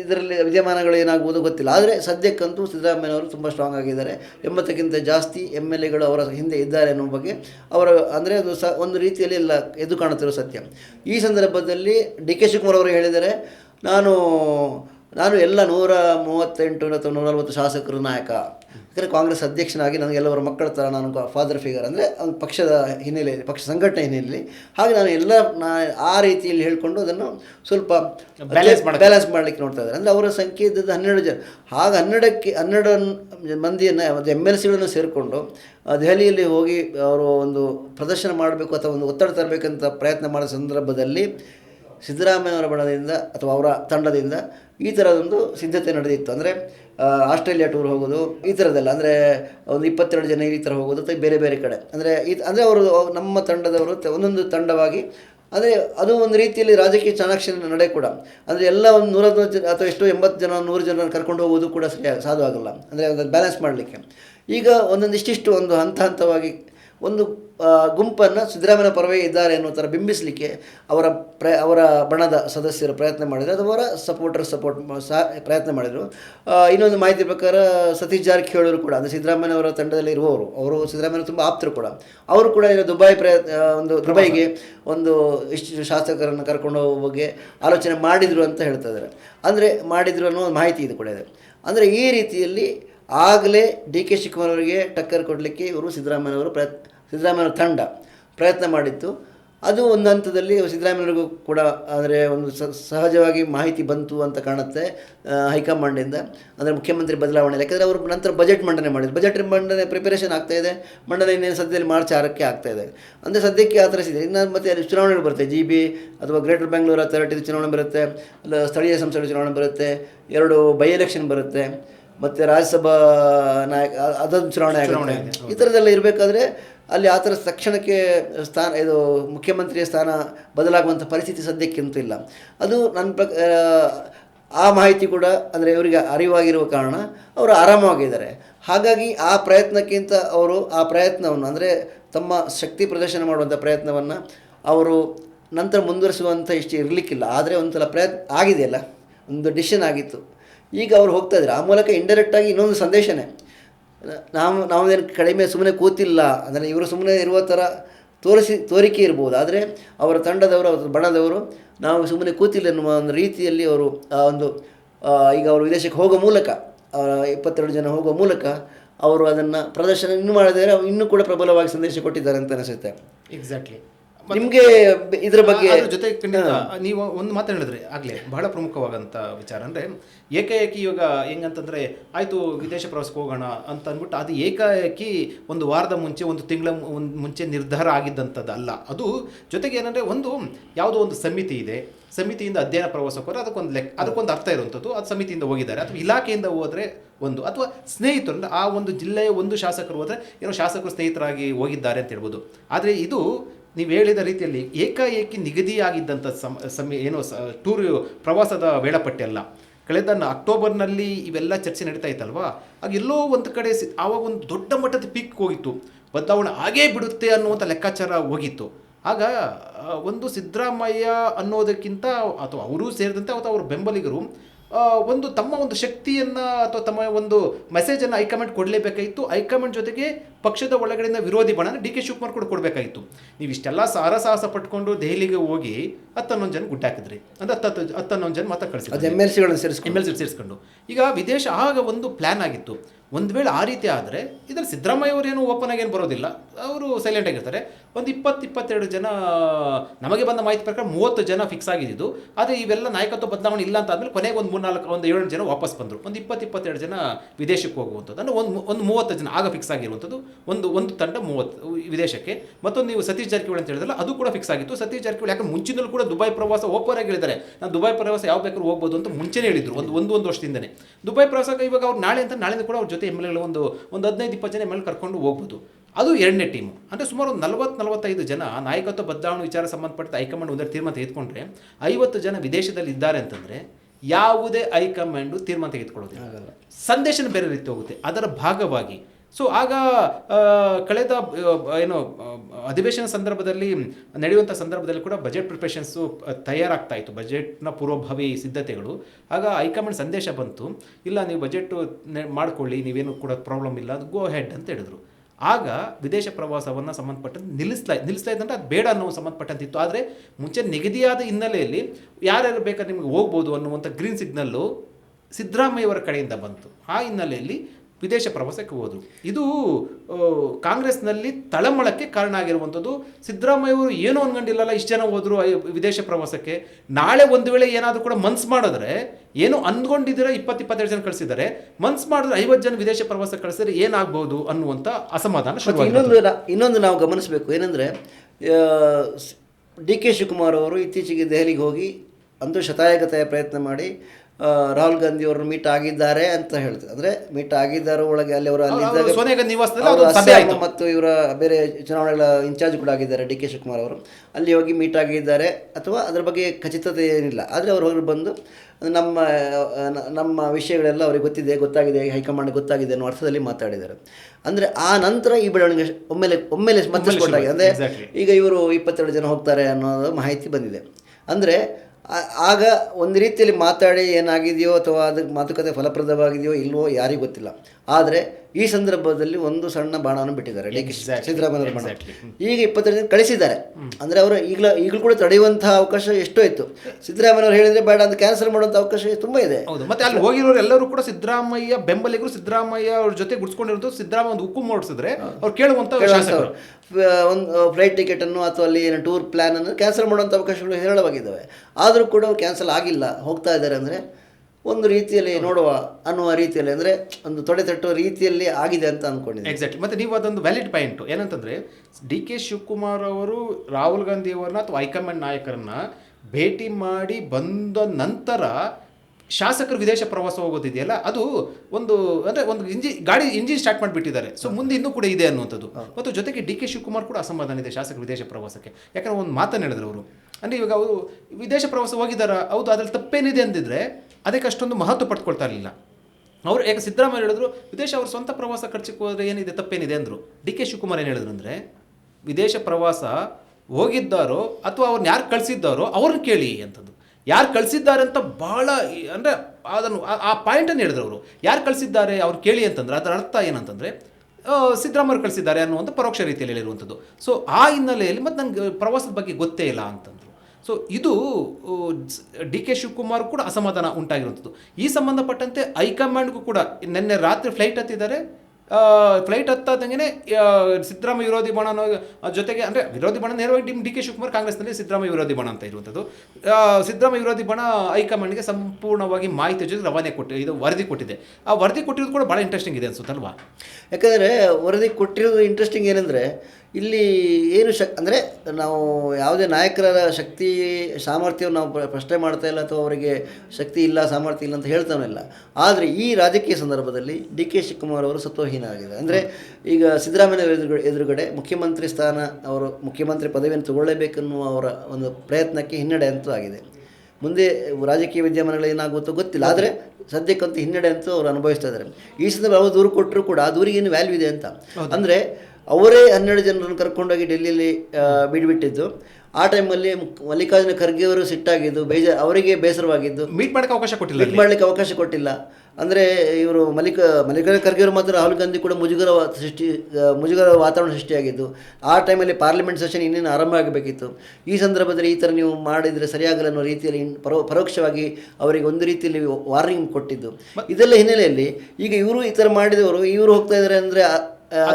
ಇದರಲ್ಲಿ ವಿದ್ಯಮಾನಗಳು ಏನಾಗುವುದು ಗೊತ್ತಿಲ್ಲ. ಆದರೆ ಸದ್ಯಕ್ಕಂತೂ ಸಿದ್ದರಾಮಯ್ಯನವರು ತುಂಬ ಸ್ಟ್ರಾಂಗ್ ಆಗಿದ್ದಾರೆ. ಎಂಬತ್ತಕ್ಕಿಂತ ಜಾಸ್ತಿ ಎಂ ಎಲ್ ಎಗಳು ಅವರ ಹಿಂದೆ ಇದ್ದಾರೆ ಅನ್ನೋ ಬಗ್ಗೆ ಅವರ ಅಂದರೆ ಅದು ಸ ಒಂದು ರೀತಿಯಲ್ಲಿ ಎಲ್ಲ ಎದ್ದು ಕಾಣುತ್ತಿರೋ ಸತ್ಯ. ಈ ಸಂದರ್ಭದಲ್ಲಿ ಡಿ ಕೆ ಶಿವಕುಮಾರ್ ಅವರು ಹೇಳಿದರೆ ನಾನು ನಾನು ಎಲ್ಲ ನೂರ ಮೂವತ್ತೆಂಟು ಅಥವಾ ನೂರ ನಲವತ್ತು ಶಾಸಕರ ನಾಯಕ. ಯಾಕಂದರೆ ಕಾಂಗ್ರೆಸ್ ಅಧ್ಯಕ್ಷನಾಗಿ ನನಗೆಲ್ಲವರ ಮಕ್ಕಳ ಥರ ನಾನು ಫಾದರ್ ಫಿಗರ್ ಅಂದರೆ ಒಂದು ಪಕ್ಷದ ಹಿನ್ನೆಲೆಯಲ್ಲಿ ಪಕ್ಷ ಸಂಘಟನೆ ಹಿನ್ನೆಲೆಯಲ್ಲಿ. ಹಾಗೆ ನಾನು ಎಲ್ಲ ನಾ ಆ ರೀತಿಯಲ್ಲಿ ಹೇಳಿಕೊಂಡು ಅದನ್ನು ಸ್ವಲ್ಪ ಬ್ಯಾಲೆನ್ಸ್ ಮಾಡಿ ಬ್ಯಾಲೆನ್ಸ್ ಮಾಡಲಿಕ್ಕೆ ನೋಡ್ತಾ ಇದ್ದಾರೆ. ಅಂದರೆ ಅವರ ಸಂಖ್ಯೆ ಇದ್ದದ್ದು ಹನ್ನೆರಡು ಜನ. ಹಾಗೆ ಹನ್ನೆರಡಕ್ಕೆ ಹನ್ನೆರಡು ಮಂದಿಯನ್ನು ಎಂ ಎಲ್ ಸಿಗಳನ್ನು ಸೇರಿಕೊಂಡು ದೆಹಲಿಯಲ್ಲಿ ಹೋಗಿ ಅವರು ಒಂದು ಪ್ರದರ್ಶನ ಮಾಡಬೇಕು ಅಥವಾ ಒಂದು ಒತ್ತಡ ತರಬೇಕಂತ ಪ್ರಯತ್ನ ಮಾಡೋ ಸಂದರ್ಭದಲ್ಲಿ ಸಿದ್ದರಾಮಯ್ಯನವರ ಬಣದಿಂದ ಅಥವಾ ಅವರ ತಂಡದಿಂದ ಈ ಥರದೊಂದು ಸಿದ್ಧತೆ ನಡೆದಿತ್ತು. ಅಂದರೆ ಆಸ್ಟ್ರೇಲಿಯಾ ಟೂರ್ ಹೋಗೋದು, ಈ ಥರದ್ದೆಲ್ಲ ಅಂದರೆ ಒಂದು ಇಪ್ಪತ್ತೆರಡು ಜನ ಈ ಥರ ಹೋಗೋದು ಅಥವಾ ಬೇರೆ ಬೇರೆ ಕಡೆ. ಅಂದರೆ ಈ, ಅಂದರೆ ಅವರು ನಮ್ಮ ತಂಡದವರು ಒಂದೊಂದು ತಂಡವಾಗಿ, ಅಂದರೆ ಅದು ಒಂದು ರೀತಿಯಲ್ಲಿ ರಾಜಕೀಯ ಚಾಣಾಕ್ಷನ ನಡೆ ಕೂಡ. ಅಂದರೆ ಎಲ್ಲ ಒಂದು ನೂರ ಜನ ಅಥವಾ ಎಷ್ಟು ಎಂಬತ್ತು ಜನ, ನೂರು ಜನ ಕರ್ಕೊಂಡು ಹೋಗೋದು ಕೂಡ ಸರಿ ಸಾಧು ಅಂದರೆ ಅದನ್ನು ಬ್ಯಾಲೆನ್ಸ್ ಮಾಡಲಿಕ್ಕೆ. ಈಗ ಒಂದೊಂದು ಇಷ್ಟಿಷ್ಟು ಒಂದು ಹಂತ ಹಂತವಾಗಿ ಒಂದು ಗುಂಪನ್ನು ಸಿದ್ದರಾಮಯ್ಯ ಪರವೇ ಇದ್ದಾರೆ ಅನ್ನೋ ಥರ ಬಿಂಬಿಸಲಿಕ್ಕೆ ಅವರ ಪ್ರ ಅವರ ಬಣದ ಸದಸ್ಯರು ಪ್ರಯತ್ನ ಮಾಡಿದರು ಅದು ಅವರ ಸಪೋರ್ಟರ್ ಸಪೋರ್ಟ್ ಸಹ ಪ್ರಯತ್ನ ಮಾಡಿದರು. ಇನ್ನೊಂದು ಮಾಹಿತಿ ಪ್ರಕಾರ ಸತೀಶ್ ಜಾರಕಿಹೊಳಿ ಕೂಡ, ಅಂದರೆ ಸಿದ್ದರಾಮಯ್ಯ ಅವರ ತಂಡದಲ್ಲಿ ಇರುವವರು, ಅವರು ಸಿದ್ದರಾಮಯ್ಯ ತುಂಬ ಆಪ್ತರು ಕೂಡ. ಅವರು ಕೂಡ ದುಬೈ ಪ್ರಯತ್ನ ಒಂದು ದುಬೈಗೆ ಒಂದು ಇಷ್ಟು ಶಾಸಕರನ್ನು ಕರ್ಕೊಂಡು ಹೋಗೋ ಬಗ್ಗೆ ಆಲೋಚನೆ ಮಾಡಿದರು ಅಂತ ಹೇಳ್ತಾ ಇದ್ದಾರೆ. ಅಂದರೆ ಮಾಡಿದರು ಅನ್ನೋ ಒಂದು ಮಾಹಿತಿ ಇದು ಕೂಡ ಇದೆ. ಅಂದರೆ ಈ ರೀತಿಯಲ್ಲಿ ಆಗಲೇ ಡಿ ಕೆ ಶಿವಕುಮಾರ್ ಅವರಿಗೆ ಟಕ್ಕರ್ ಕೊಡಲಿಕ್ಕೆ ಇವರು ಸಿದ್ದರಾಮಯ್ಯವರು ಪ್ರಯತ್ ಸಿದ್ದರಾಮಯ್ಯವರ ತಂಡ ಪ್ರಯತ್ನ ಮಾಡಿತ್ತು. ಅದು ಒಂದು ಹಂತದಲ್ಲಿ ಸಿದ್ದರಾಮಯ್ಯವರಿಗೂ ಕೂಡ ಅಂದರೆ ಒಂದು ಸಹಜವಾಗಿ ಮಾಹಿತಿ ಬಂತು ಅಂತ ಕಾಣುತ್ತೆ ಹೈಕಮಾಂಡಿಂದ ಅಂದರೆ ಮುಖ್ಯಮಂತ್ರಿ ಬದಲಾವಣೆ, ಯಾಕಂದರೆ ಅವರು ನಂತರ ಬಜೆಟ್ ಮಂಡನೆ ಮಾಡಿದ್ರು. ಬಜೆಟ್ ಮಂಡನೆ ಪ್ರಿಪರೇಷನ್ ಇದೆ. ಮಂಡನೆ ಇನ್ನೇನು ಸದ್ಯದಲ್ಲಿ ಮಾರ್ಚ್ ಆರಕ್ಕೆ ಆಗ್ತಾ ಇದೆ. ಅಂದರೆ ಸದ್ಯಕ್ಕೆ ಆ ಥರ ಇದೆ ಇನ್ನು ಮತ್ತೆ ಅಲ್ಲಿ ಚುನಾವಣೆಗಳು ಬರುತ್ತೆ. ಜಿ ಬಿ ಅಥವಾ ಗ್ರೇಟರ್ ಬೆಂಗಳೂರು ಅಥಾರಿಟಿ ಚುನಾವಣೆ ಬರುತ್ತೆ. ಸ್ಥಳೀಯ ಸಂಸ್ಥೆಗಳ ಚುನಾವಣೆ ಬರುತ್ತೆ. ಎರಡು ಬೈ ಎಲೆಕ್ಷನ್ ಬರುತ್ತೆ. ಮತ್ತು ರಾಜ್ಯಸಭಾ ನಾಯಕ ಅದೊಂದು ಚುನಾವಣೆ ಆಗುತ್ತೆ. ಈ ಥರದೆಲ್ಲ ಇರಬೇಕಾದ್ರೆ ಅಲ್ಲಿ ಆ ಥರ ತಕ್ಷಣಕ್ಕೆ ಸ್ಥಾನ ಇದು ಮುಖ್ಯಮಂತ್ರಿಯ ಸ್ಥಾನ ಬದಲಾಗುವಂಥ ಪರಿಸ್ಥಿತಿ ಸದ್ಯಕ್ಕಿಂತ ಇಲ್ಲ. ಅದು ನನ್ನ ಪ್ರಕ ಆ ಮಾಹಿತಿ ಕೂಡ ಅಂದರೆ ಇವರಿಗೆ ಅರಿವಾಗಿರುವ ಕಾರಣ ಅವರು ಆರಾಮವಾಗಿದ್ದಾರೆ. ಹಾಗಾಗಿ ಆ ಪ್ರಯತ್ನಕ್ಕಿಂತ ಅವರು ಆ ಪ್ರಯತ್ನವನ್ನು ಅಂದರೆ ತಮ್ಮ ಶಕ್ತಿ ಪ್ರದರ್ಶನ ಮಾಡುವಂಥ ಪ್ರಯತ್ನವನ್ನು ಅವರು ನಂತರ ಮುಂದುವರಿಸುವಂಥ ಇಷ್ಟು ಇರಲಿಕ್ಕಿಲ್ಲ. ಆದರೆ ಒಂದ್ಸಲ ಪ್ರಯತ್ನ ಆಗಿದೆಯಲ್ಲ? ಒಂದು ಡಿಸಿಷನ್ ಆಗಿತ್ತು. ಈಗ ಅವ್ರು ಹೋಗ್ತಾ ಇದ್ದಾರೆ ಆ ಮೂಲಕ ಇಂಡೈರೆಕ್ಟಾಗಿ ಇನ್ನೊಂದು ಸಂದೇಶನೇ. ನಾವು, ನಾವೇನು ಕಡಿಮೆ ಸುಮ್ಮನೆ ಕೂತಿಲ್ಲ, ಅಂದರೆ ಇವರು ಸುಮ್ಮನೆ ಇರುವ ಥರ ತೋರಿಸಿ, ತೋರಿಕೆ ಇರ್ಬೋದು. ಆದರೆ ಅವರ ತಂಡದವರು, ಅವರ ಬಣದವರು ನಾವು ಸುಮ್ಮನೆ ಕೂತಿಲ್ಲ ಎನ್ನುವ ಒಂದು ರೀತಿಯಲ್ಲಿ ಅವರು ಆ ಒಂದು ಈಗ ಅವರು ವಿದೇಶಕ್ಕೆ ಹೋಗೋ ಮೂಲಕ ಇಪ್ಪತ್ತೆರಡು ಜನ ಹೋಗೋ ಮೂಲಕ ಅವರು ಅದನ್ನು ಪ್ರದರ್ಶನ ಇನ್ನೂ ಮಾಡಿದರೆ ಇನ್ನೂ ಕೂಡ ಪ್ರಬಲವಾಗಿ ಸಂದೇಶ ಕೊಟ್ಟಿದ್ದಾರೆ ಅಂತ ಅನಿಸುತ್ತೆ. ಎಕ್ಸಾಕ್ಟ್ಲಿ ನಿಮಗೆ ಇದರ ಬಗ್ಗೆ ಜೊತೆ ಖಂಡಿತ ನೀವು ಒಂದು ಮಾತು ಹೇಳಿದ್ರೆ ಆಗಲೇ ಬಹಳ ಪ್ರಮುಖವಾದಂಥ ವಿಚಾರ ಅಂದರೆ ಏಕಾಏಕಿ ಇವಾಗ ಹೆಂಗಂತಂದರೆ ಆಯಿತು ವಿದೇಶ ಪ್ರವಾಸಕ್ಕೆ ಹೋಗೋಣ ಅಂತ ಅಂದ್ಬಿಟ್ಟು ಅದು ಏಕಾಏಕಿ ಒಂದು ವಾರದ ಮುಂಚೆ ಒಂದು ತಿಂಗಳ ಒಂದು ಮುಂಚೆ ನಿರ್ಧಾರ ಆಗಿದ್ದಂಥದ್ದು ಅಲ್ಲ ಅದು ಜೊತೆಗೆ ಏನಂದರೆ ಒಂದು ಯಾವುದೋ ಒಂದು ಸಮಿತಿ ಇದೆ. ಸಮಿತಿಯಿಂದ ಅಧ್ಯಯನ ಪ್ರವಾಸಕ್ಕೆ ಹೋದರೆ ಅದಕ್ಕೊಂದು ಲೆಕ್ಕ ಅದಕ್ಕೊಂದು ಅರ್ಥ ಇರುವಂಥದ್ದು ಅದು ಸಮಿತಿಯಿಂದ ಹೋಗಿದ್ದಾರೆ. ಅಥವಾ ಇಲಾಖೆಯಿಂದ ಹೋದರೆ ಒಂದು ಅಥವಾ ಸ್ನೇಹಿತರು ಅಂದ್ರೆ ಆ ಒಂದು ಜಿಲ್ಲೆಯ ಒಂದು ಶಾಸಕರು ಹೋದರೆ ಏನೋ ಶಾಸಕರು ಸ್ನೇಹಿತರಾಗಿ ಹೋಗಿದ್ದಾರೆ ಅಂತ ಹೇಳ್ಬೋದು. ಆದರೆ ಇದು ನೀವು ಹೇಳಿದ ರೀತಿಯಲ್ಲಿ ಏಕಾಏಕಿ ನಿಗದಿಯಾಗಿದ್ದಂಥ ಸಮ ಸಮಯ ಏನು ಟೂರ್ ಪ್ರವಾಸದ ವೇಳಾಪಟ್ಟಿ ಅಲ್ಲ. ಕಳೆದ ಅಕ್ಟೋಬರ್ನಲ್ಲಿ ಇವೆಲ್ಲ ಚರ್ಚೆ ನಡೀತಾ ಇತ್ತಲ್ವಾ? ಆಗ ಎಲ್ಲೋ ಒಂದು ಕಡೆ ಸಿ- ಆವಾಗ ಒಂದು ದೊಡ್ಡ ಮಟ್ಟದ ಪೀಕ್ ಹೋಗಿತ್ತು. ಬದಲಾವಣೆ ಆಗೇ ಬಿಡುತ್ತೆ ಅನ್ನುವಂಥ ಲೆಕ್ಕಾಚಾರ ಹೋಗಿತ್ತು. ಆಗ ಒಂದು ಸಿದ್ದರಾಮಯ್ಯ ಅನ್ನೋದಕ್ಕಿಂತ ಅಥವಾ ಅವರೂ ಸೇರಿದಂತೆ ಅಥವಾ ಅವ್ರ ಬೆಂಬಲಿಗರು ಒಂದು ತಮ್ಮ ಒಂದು ಶಕ್ತಿಯನ್ನು ಅಥವಾ ತಮ್ಮ ಒಂದು ಮೆಸೇಜನ್ನು ಹೈಕಮಾಂಡ್ ಕೊಡಲೇಬೇಕಾಗಿತ್ತು. ಹೈಕಮಾಂಡ್ ಜೊತೆಗೆ ಪಕ್ಷದ ಒಳಗಡೆಯಿಂದ ವಿರೋಧಿ ಬಣ ಡಿ ಕೆ ಶಿವಕುಮಾರ್ ಕೂಡ ಕೊಡಬೇಕಾಗಿತ್ತು. ನೀವು ಇಷ್ಟೆಲ್ಲ ಸಾರ ಸಾಹಸ ಪಟ್ಕೊಂಡು ದೆಹಲಿಗೆ ಹೋಗಿ ಹತ್ತನ್ನೊಂದು ಜನ ಗುಟ್ಟಾಕಿದ್ರಿ ಅಂದ್ರೆ ಹತ್ತು ಹತ್ತನ್ನೊಂದು ಜನ ಮತ ಅದು ಕಳಿಸಿದ್ರಿ ಎಂ ಎಲ್ ಸಿಗಳನ್ನು ಸೇರಿಸ್ಕೊಂಡು. ಎಂ ಎಲ್ ಸಿ ಸೇರಿಸ್ಕೊಂಡು. ಈಗ ವಿದೇಶ ಆಗ ಒಂದು ಪ್ಲ್ಯಾನ್ ಆಗಿತ್ತು. ಒಂದು ವೇಳೆ ಆ ರೀತಿ ಆದರೆ ಇದರಲ್ಲಿ ಸಿದ್ದರಾಮಯ್ಯ ಅವರು ಏನು ಓಪನ್ ಆಗಿ ಏನು ಬರೋದಿಲ್ಲ. ಅವರು ಸೈಲೆಂಟ್ ಆಗಿರ್ತಾರೆ ಒಂದು ಇಪ್ಪತ್ತು ಇಪ್ಪತ್ತೆರಡು ಜನ, ನಮಗೆ ಬಂದ ಮಾಹಿತಿ ಪ್ರಕಾರ ಮೂವತ್ತು ಜನ ಫಿಕ್ಸ್ ಆಗಿದ್ದು, ಆದರೆ ಇವೆಲ್ಲ ನಾಯಕತ್ವ ಬದಲಾವಣೆ ಇಲ್ಲ ಅಂತ ಆದಮೇಲೆ ಕೊನೆಗೆ ಒಂದು ಮೂರ್ನಾಲ್ಕು, ಒಂದು ಏಳು ಜನ ವಾಪಸ್ ಬಂದರು. ಒಂದು ಇಪ್ಪತ್ತು ಇಪ್ಪತ್ತೆರಡು ಜನ ವಿದೇಶಕ್ಕೆ ಹೋಗುವಂಥದ್ದು. ಅಂದರೆ ಒಂದು ಒಂದು ಮೂವತ್ತು ಜನ ಆಗ ಫಿಕ್ಸ್ ಆಗಿರುವಂಥದ್ದು. ಒಂದು ಒಂದು ತಂಡ ಮೂವತ್ತು, ವಿದೇಶಕ್ಕೆ. ಮತ್ತೊಂದು ನೀವು ಸತೀಶ್ ಜಾರಕಿಹೊಳಿ ಅಂತ ಹೇಳಿದ್ರಲ್ಲ, ಅದು ಕೂಡ ಫಿಕ್ಸ್ ಆಗಿತ್ತು. ಸತೀಶ್ ಜಾರಕಿಹೊಳಿ ಯಾಕಂದ್ರೆ ಮುಂಚಿನಲ್ಲೂ ಕೂಡ ದುಬೈ ಪ್ರವಾಸ ಓಪನ್ ಆಗಿ ನಾನು ದುಬೈ ಪ್ರವಾಸ ಯಾವ ಬೇಕಾದ್ರೂ ಹೋಗ್ಬೋದು ಅಂತ ಮುಂಚೆನೇ ಹೇಳಿದ್ರು. ಒಂದು ಒಂದು ವರ್ಷದಿಂದನೇ. ದುಬೈ ಪ್ರವಾಸಕ್ಕೆ ಇವಾಗ ಅವ್ರು ನಾಳೆ ಅಂತ ನಾಳೆಯಿಂದ ಕೂಡ ಅವ್ರ ಜೊತೆ ಎಂ ಎಲ್ ಒಂದು ಒಂದು ಹದಿನೈದು ಇಪ್ಪತ್ತು ಜನ ಎಂ ಎಲ್ ಕರ್ಕೊಂಡು ಹೋಗ್ಬೋದು. ಅದು ಎರಡನೇ ಟೀಮು ಅಂದರೆ ಸುಮಾರು ಒಂದು ನಲವತ್ತು ನಲವತ್ತೈದು ಜನ ನಾಯಕತ್ವ ಬದಲಾವಣೆ ವಿಚಾರ ಸಂಬಂಧಪಟ್ಟ ಹೈಕಮಾಂಡ್ ಒಂದೆರಡು ತೀರ್ಮಾನ ತೆಗೆದುಕೊಂಡ್ರೆ ಐವತ್ತು ಜನ ವಿದೇಶದಲ್ಲಿ ಇದ್ದಾರೆ ಅಂತಂದರೆ ಯಾವುದೇ ಹೈಕಮಾಂಡು ತೀರ್ಮಾನ ತೆಗೆದುಕೊಳ್ಳೋದಿಲ್ಲ. ಸಂದೇಶನ ಬೇರೆ ರೀತಿ ಹೋಗುತ್ತೆ. ಅದರ ಭಾಗವಾಗಿ ಸೊ ಆಗ ಕಳೆದ ಏನು ಅಧಿವೇಶನ ಸಂದರ್ಭದಲ್ಲಿ ನಡೆಯುವಂಥ ಸಂದರ್ಭದಲ್ಲಿ ಕೂಡ ಬಜೆಟ್ ಪ್ರಿಪ್ರೇಷನ್ಸು ತಯಾರಾಗ್ತಾ ಇತ್ತು. ಬಜೆಟ್ನ ಪೂರ್ವಭಾವಿ ಸಿದ್ಧತೆಗಳು. ಆಗ ಹೈಕಮಾಂಡ್ ಸಂದೇಶ ಬಂತು. ಇಲ್ಲ, ನೀವು ಬಜೆಟ್ ಮಾಡ್ಕೊಳ್ಳಿ, ನೀವೇನು ಕೂಡ ಪ್ರಾಬ್ಲಮ್ ಇಲ್ಲ, ಅದು ಗೋ ಹೆಡ್ ಅಂತ ಹೇಳಿದ್ರು. ಆಗ ವಿದೇಶ ಪ್ರವಾಸವನ್ನು ಸಂಬಂಧಪಟ್ಟಂತೆ ನಿಲ್ಲಿಸ್ತಾ ನಿಲ್ಲಿಸ್ತಾ ಇದ್ದಂತೆ ಅದು ಬೇಡ ಅನ್ನೋ ಸಂಬಂಧಪಟ್ಟಂತಿತ್ತು. ಆದರೆ, ಮುಂಚೆ ನಿಗದಿಯಾದ ಹಿನ್ನೆಲೆಯಲ್ಲಿ ಯಾರ್ಯಾರು ಬೇಕಾದ್ರೆ ನಿಮಗೆ ಹೋಗ್ಬೋದು ಅನ್ನುವಂಥ ಗ್ರೀನ್ ಸಿಗ್ನಲ್ಲು ಸಿದ್ದರಾಮಯ್ಯವರ ಕಡೆಯಿಂದ ಬಂತು. ಆ ಹಿನ್ನೆಲೆಯಲ್ಲಿ ವಿದೇಶ ಪ್ರವಾಸಕ್ಕೆ ಹೋದರು. ಇದು ಕಾಂಗ್ರೆಸ್ನಲ್ಲಿ ತಳಮಳಕ್ಕೆ ಕಾರಣ ಆಗಿರುವಂಥದ್ದು. ಸಿದ್ದರಾಮಯ್ಯವರು ಏನೂ ಅನ್ಕೊಂಡಿಲ್ಲಲ್ಲ ಇಷ್ಟು ಜನ ಹೋದರು ವಿದೇಶ ಪ್ರವಾಸಕ್ಕೆ. ನಾಳೆ ಒಂದು ವೇಳೆ ಏನಾದರೂ ಕೂಡ ಮನ್ಸು ಮಾಡಿದ್ರೆ ಏನು ಅಂದ್ಕೊಂಡಿದ್ದೀರಾ ಇಪ್ಪತ್ತು ಇಪ್ಪತ್ತೆರಡು ಜನ ಕಳಿಸಿದ್ದಾರೆ. ಮನ್ಸು ಮಾಡಿದ್ರೆ ಐವತ್ತು ಜನ ವಿದೇಶ ಪ್ರವಾಸ ಕಳಿಸಿದ್ರೆ ಏನಾಗ್ಬೋದು ಅನ್ನುವಂಥ ಅಸಮಾಧಾನ ಇನ್ನೊಂದು ಇನ್ನೊಂದು ನಾವು ಗಮನಿಸಬೇಕು ಏನಂದರೆ ಡಿ ಕೆ ಶಿವಕುಮಾರ್ ಅವರು ಇತ್ತೀಚೆಗೆ ದೆಹಲಿಗೆ ಹೋಗಿ ಅಂದು ಶತಾಯಗತಾಯ ಪ್ರಯತ್ನ ಮಾಡಿ ರಾಹುಲ್ ಗಾಂಧಿ ಅವರು ಮೀಟ್ ಆಗಿದ್ದಾರೆ ಅಂತ ಹೇಳ್ತಾರೆ. ಅಂದರೆ ಮೀಟ್ ಆಗಿದ್ದಾರೆ ಒಳಗೆ ಅಲ್ಲಿ ಅವರು ಅಲ್ಲಿ ಅಲ್ಲಿದ್ದಾಗ ಮತ್ತು ಇವರ ಬೇರೆ ಚುನಾವಣೆಗಳ ಇನ್ಚಾರ್ಜ್ ಕೂಡ ಆಗಿದ್ದಾರೆ ಡಿ ಕೆ ಶಿವಕುಮಾರ್ ಅವರು. ಅಲ್ಲಿ ಹೋಗಿ ಮೀಟ್ ಆಗಿದ್ದಾರೆ. ಅಥವಾ ಅದರ ಬಗ್ಗೆ ಖಚಿತತೆ ಏನಿಲ್ಲ. ಆದರೆ ಅವರು ಹೋಗಿ ಬಂದು ನಮ್ಮ ನಮ್ಮ ವಿಷಯಗಳೆಲ್ಲ ಅವರಿಗೆ ಗೊತ್ತಿದೆ ಗೊತ್ತಾಗಿದೆ ಹೈಕಮಾಂಡ್ ಗೊತ್ತಾಗಿದೆ ಅನ್ನೋ ಅರ್ಥದಲ್ಲಿ ಮಾತಾಡಿದ್ದಾರೆ. ಅಂದರೆ ಆ ನಂತರ ಈ ಬೆಳವಣಿಗೆ ಒಮ್ಮೆಲೆ ಒಮ್ಮೆಲೆ ಮತ್ತೆ ಅಂದ್ರೆ ಈಗ ಇವರು ಇಪ್ಪತ್ತೆರಡು ಜನ ಹೋಗ್ತಾರೆ ಅನ್ನೋದು ಮಾಹಿತಿ ಬಂದಿದೆ. ಅಂದರೆ ಆಗ ಒಂದು ರೀತಿಯಲ್ಲಿ ಮಾತಾಡಿ ಏನಾಗಿದೆಯೋ ಅಥವಾ ಅದಕ್ಕೆ ಮಾತುಕತೆ ಫಲಪ್ರದವಾಗಿದೆಯೋ ಇಲ್ವೋ ಯಾರಿಗೂ ಗೊತ್ತಿಲ್ಲ. ಆದರೆ ಈ ಸಂದರ್ಭದಲ್ಲಿ ಒಂದು ಸಣ್ಣ ಬಾಣವನ್ನು ಬಿಟ್ಟಿದ್ದಾರೆ ಡಿ ಕೆ ಸಿದ್ದರಾಮಯ್ಯ ಬಾಣ ಈಗ ಇಪ್ಪತ್ತೆರಡು ಜನ ಕಳಿಸಿದ್ದಾರೆ. ಅಂದರೆ ಅವರು ಈಗಲ ಈಗಲೂ ಕೂಡ ತಡೆಯುವಂತಹ ಅವಕಾಶ ಎಷ್ಟೋ ಇತ್ತು. ಸಿದ್ದರಾಮಯ್ಯ ಅವರು ಹೇಳಿದರೆ ಬೇಡ ಅಂತ ಕ್ಯಾನ್ಸಲ್ ಮಾಡುವಂಥ ಅವಕಾಶ ತುಂಬ ಇದೆ. ಹೌದು ಮತ್ತೆ ಅಲ್ಲಿ ಹೋಗಿರೋರು ಎಲ್ಲರೂ ಕೂಡ ಸಿದ್ದರಾಮಯ್ಯ ಬೆಂಬಲಿಗರು ಸಿದ್ದರಾಮಯ್ಯ ಅವ್ರ ಜೊತೆ ಗುಡ್ಸ್ಕೊಂಡಿರೋದು ಸಿದ್ದರಾಮಯ್ಯ ಒಂದು ಉಕ್ಕು ಮಾಡಿಸಿದ್ರೆ ಅವ್ರು ಕೇಳುವಂತ ಶಾಸಕರು. ಒಂದು ಫ್ಲೈಟ್ ಟಿಕೆಟನ್ನು ಅಥವಾ ಅಲ್ಲಿ ಏನು ಟೂರ್ ಪ್ಲ್ಯಾನನ್ನು ಕ್ಯಾನ್ಸಲ್ ಮಾಡುವಂಥ ಅವಕಾಶಗಳು ಹೇರಳವಾಗಿದ್ದಾವೆ. ಆದರೂ ಕೂಡ ಅವ್ರು ಕ್ಯಾನ್ಸಲ್ ಆಗಿಲ್ಲ. ಹೋಗ್ತಾ ಇದ್ದಾರೆ ಅಂದರೆ ಒಂದು ರೀತಿಯಲ್ಲಿ ನೋಡುವ ಅನ್ನುವ ರೀತಿಯಲ್ಲಿ ಅಂದರೆ ಒಂದು ತೊಡೆ ತಟ್ಟುವ ರೀತಿಯಲ್ಲಿ ಆಗಿದೆ ಅಂತ ಅಂದ್ಕೊಂಡಿದ್ದೀನಿ ಎಕ್ಸಾಕ್ಟ್ಲಿ ಮತ್ತು ನೀವು ಅದೊಂದು ವ್ಯಾಲಿಡ್ ಪಾಯಿಂಟ್ ಏನಂತಂದರೆ ಡಿ ಕೆ ಶಿವಕುಮಾರ್ ಅವರು ರಾಹುಲ್ ಗಾಂಧಿ ಅವರನ್ನ ಅಥವಾ ಹೈಕಮಾಂಡ್ ನಾಯಕರನ್ನ ಭೇಟಿ ಮಾಡಿ ಬಂದ ನಂತರ ಶಾಸಕರು ವಿದೇಶ ಪ್ರವಾಸ ಹೋಗೋದಿದೆಯಲ್ಲ ಅದು ಒಂದು ಅಂದರೆ ಒಂದು ಇಂಜಿ ಗಾಡಿ ಇಂಜಿನ್ ಸ್ಟಾರ್ಟ್ ಮಾಡಿಬಿಟ್ಟಿದ್ದಾರೆ. ಸೊ ಮುಂದೆ ಇನ್ನೂ ಕೂಡ ಇದೆ ಅನ್ನುವಂಥದ್ದು. ಮತ್ತು ಜೊತೆಗೆ ಡಿ ಕೆ ಶಿವಕುಮಾರ್ ಕೂಡ ಅಸಮಾಧಾನ ಇದೆ ಶಾಸಕರು ವಿದೇಶ ಪ್ರವಾಸಕ್ಕೆ. ಯಾಕಂದ್ರೆ ಒಂದು ಮಾತನ್ನು ಹೇಳಿದ್ರು ಅವರು. ಅಂದರೆ ಇವಾಗ ಅವರು ವಿದೇಶ ಪ್ರವಾಸ ಹೋಗಿದ್ದಾರಾ? ಹೌದು ಅದರಲ್ಲಿ ತಪ್ಪೇನಿದೆ ಅಂದಿದ್ರೆ ಅದಕ್ಕೆ ಅಷ್ಟೊಂದು ಮಹತ್ವ ಪಡ್ಕೊಳ್ತಾ ಇರಲಿಲ್ಲ. ಅವರು ಯಾಕೆ ಸಿದ್ದರಾಮಯ್ಯ ಹೇಳಿದ್ರು, ವಿದೇಶ ಅವ್ರ ಸ್ವಂತ ಪ್ರವಾಸ ಖರ್ಚಿಗೆ ಹೋದರೆ ಏನಿದೆ, ತಪ್ಪೇನಿದೆ ಅಂದರು. ಡಿ ಕೆ ಶಿವಕುಮಾರ್ ಏನು ಹೇಳಿದ್ರು ಅಂದರೆ, ವಿದೇಶ ಪ್ರವಾಸ ಹೋಗಿದ್ದಾರೋ ಅಥವಾ ಅವ್ರನ್ನ ಯಾರು ಕಳಿಸಿದ್ದಾರೋ ಅವ್ರನ್ನ ಕೇಳಿ ಅಂತದ್ದು. ಯಾರು ಕಳಿಸಿದ್ದಾರೆ ಅಂತ ಭಾಳ ಅಂದರೆ ಅದನ್ನು ಆ- ಪಾಯಿಂಟನ್ನು ಹೇಳಿದ್ರು ಅವರು. ಯಾರು ಕಳಿಸಿದ್ದಾರೆ ಅವ್ರು ಕೇಳಿ ಅಂತಂದ್ರೆ, ಅದರ ಅರ್ಥ ಏನಂತಂದರೆ ಸಿದ್ದರಾಮಯ್ಯ ಕಳಿಸಿದ್ದಾರೆ ಅನ್ನುವಂಥ ಪರೋಕ್ಷ ರೀತಿಯಲ್ಲಿ ಹೇಳಿರುವಂಥದ್ದು ಸೊ ಆ ಹಿನ್ನೆಲೆಯಲ್ಲಿ ಮತ್ತು ನನಗೆ ಪ್ರವಾಸದ ಬಗ್ಗೆ ಗೊತ್ತೇ ಇಲ್ಲ ಅಂತಂದರು ಸೊ ಇದು ಡಿ ಕೆ ಶಿವಕುಮಾರ್ ಕೂಡ ಅಸಮಾಧಾನ ಉಂಟಾಗಿರುವಂಥದ್ದು. ಈ ಸಂಬಂಧಪಟ್ಟಂತೆ ಹೈಕಮಾಂಡ್ಗೂ ಕೂಡ ನಿನ್ನೆ ರಾತ್ರಿ ಫ್ಲೈಟ್ ಹತ್ತಿದ್ದಾರೆ. ಫ್ಲೈಟ್ ಹತ್ತಾದಂಗೆ ಸಿದ್ದರಾಮಯ್ಯ, ವಿರೋಧಿ ಬಣ ಅನ್ನೋ ಜೊತೆಗೆ, ಅಂದರೆ ವಿರೋಧಿ ಬಣ ನೇರವಾಗಿ ಡಿ ಡಿ ಕೆ ಶಿವಕುಮಾರ್ ಕಾಂಗ್ರೆಸ್ನಲ್ಲಿ ಸಿದ್ದರಾಮಯ್ಯ ವಿರೋಧಿ ಬಣ ಅಂತ ಇರುವಂಥದ್ದು. ಸಿದ್ದರಾಮಯ್ಯ ವಿರೋಧಿ ಬಣ ಹೈಕಮಾಂಡ್ಗೆ ಸಂಪೂರ್ಣವಾಗಿ ಮಾಹಿತಿ ಜೊತೆ ರವಾನೆ ಕೊಟ್ಟು, ಇದು ವರದಿ ಕೊಟ್ಟಿದೆ. ಆ ವರದಿ ಕೊಟ್ಟಿರೋದು ಕೂಡ ಭಾಳ ಇಂಟ್ರೆಸ್ಟಿಂಗ್ ಇದೆ ಅನ್ಸುತ್ತಲ್ವಾ? ಯಾಕಂದರೆ ವರದಿ ಕೊಟ್ಟಿರೋದು ಇಂಟ್ರೆಸ್ಟಿಂಗ್ ಏನಂದರೆ, ಇಲ್ಲಿ ಏನು ಶಕ್, ಅಂದರೆ ನಾವು ಯಾವುದೇ ನಾಯಕರ ಶಕ್ತಿ, ಸಾಮರ್ಥ್ಯವನ್ನು ನಾವು ಪ್ರ- ಪ್ರಶ್ನೆ ಮಾಡ್ತಾ ಇಲ್ಲ ಅಥವಾ ಅವರಿಗೆ ಶಕ್ತಿ ಇಲ್ಲ, ಸಾಮರ್ಥ್ಯ ಇಲ್ಲ ಅಂತ ಹೇಳ್ತಾನಿಲ್ಲ ಆದರೆ ಈ ರಾಜಕೀಯ ಸಂದರ್ಭದಲ್ಲಿ ಡಿ ಕೆ ಶಿವಕುಮಾರ್ ಅವರು ಸತ್ವಹೀನ ಆಗಿದೆ ಅಂದರೆ ಈಗ ಸಿದ್ದರಾಮಯ್ಯ ಎದುರುಗಡೆ ಎದುರುಗಡೆ ಮುಖ್ಯಮಂತ್ರಿ ಸ್ಥಾನ ಅವರು ಮುಖ್ಯಮಂತ್ರಿ ಪದವಿಯನ್ನು ತಗೊಳ್ಳೇಬೇಕನ್ನುವ ಅವರ ಒಂದು ಪ್ರಯತ್ನಕ್ಕೆ ಹಿನ್ನಡೆ ಅಂತೂ ಆಗಿದೆ. ಮುಂದೆ ರಾಜಕೀಯ ವಿದ್ಯಮಾನಗಳು ಏನಾಗುತ್ತೋ ಗೊತ್ತಿಲ್ಲ. ಆದರೆ ಸದ್ಯಕ್ಕಂತೂ ಹಿನ್ನಡೆ ಅಂತೂ ಅವರು ಅನುಭವಿಸ್ತಾ ಇದ್ದಾರೆ. ಈ ಸಂದರ್ಭ ಅವರು ದೂರು ಕೊಟ್ಟರು ಕೂಡ ಆ ದೂರಿಗೆ ಏನು ವ್ಯಾಲ್ಯೂ ಇದೆ ಅಂತ? ಅಂದರೆ ಅವರೇ ಹನ್ನೆರಡು ಜನರನ್ನು ಕರ್ಕೊಂಡೋಗಿ ಡೆಲ್ಲಿಯಲ್ಲಿ ಬಿಡ್ಬಿಟ್ಟಿದ್ದು ಆ ಟೈಮಲ್ಲಿ ಮಲ್ಲಿಕಾರ್ಜುನ ಖರ್ಗೆ ಅವರು ಸಿಟ್ಟಾಗಿದ್ದು ಬೇಜಾರು ಅವರಿಗೆ ಬೇಸರವಾಗಿದ್ದು. ಮೀಟ್ ಮಾಡೋಕ್ಕೆ ಅವಕಾಶ ಕೊಟ್ಟಿಲ್ಲ ಮೀಟ್ ಮಾಡಲಿಕ್ಕೆ ಅವಕಾಶ ಕೊಟ್ಟಿಲ್ಲ. ಅಂದರೆ ಇವರು ಮಲ್ಲಿಕ ಮಲ್ಲಿಕಾರ್ಜುನ ಖರ್ಗೆ ಅವರು ಮಾತ್ರ ರಾಹುಲ್ ಗಾಂಧಿ ಕೂಡ ಮುಜುಗರ ಸೃಷ್ಟಿ ಮುಜುಗರ ವಾತಾವರಣ ಸೃಷ್ಟಿಯಾಗಿದ್ದು. ಆ ಟೈಮಲ್ಲಿ ಪಾರ್ಲಿಮೆಂಟ್ ಸೆಷನ್ ಇನ್ನೇನು ಆರಂಭ ಆಗಬೇಕಿತ್ತು. ಈ ಸಂದರ್ಭದಲ್ಲಿ ಈ ಥರ ನೀವು ಮಾಡಿದರೆ ಸರಿಯಾಗಲ್ಲ ಅನ್ನೋ ರೀತಿಯಲ್ಲಿ ಪರೋ ಪರೋಕ್ಷವಾಗಿ ಅವರಿಗೆ ಒಂದು ರೀತಿಯಲ್ಲಿ ವಾರ್ನಿಂಗ್ ಕೊಟ್ಟಿದ್ದು. ಇದೆಲ್ಲ ಹಿನ್ನೆಲೆಯಲ್ಲಿ ಈಗ ಇವರು ಈ ಥರ ಮಾಡಿದವರು ಇವರು ಹೋಗ್ತಾ ಇದ್ದಾರೆ ಅಂದರೆ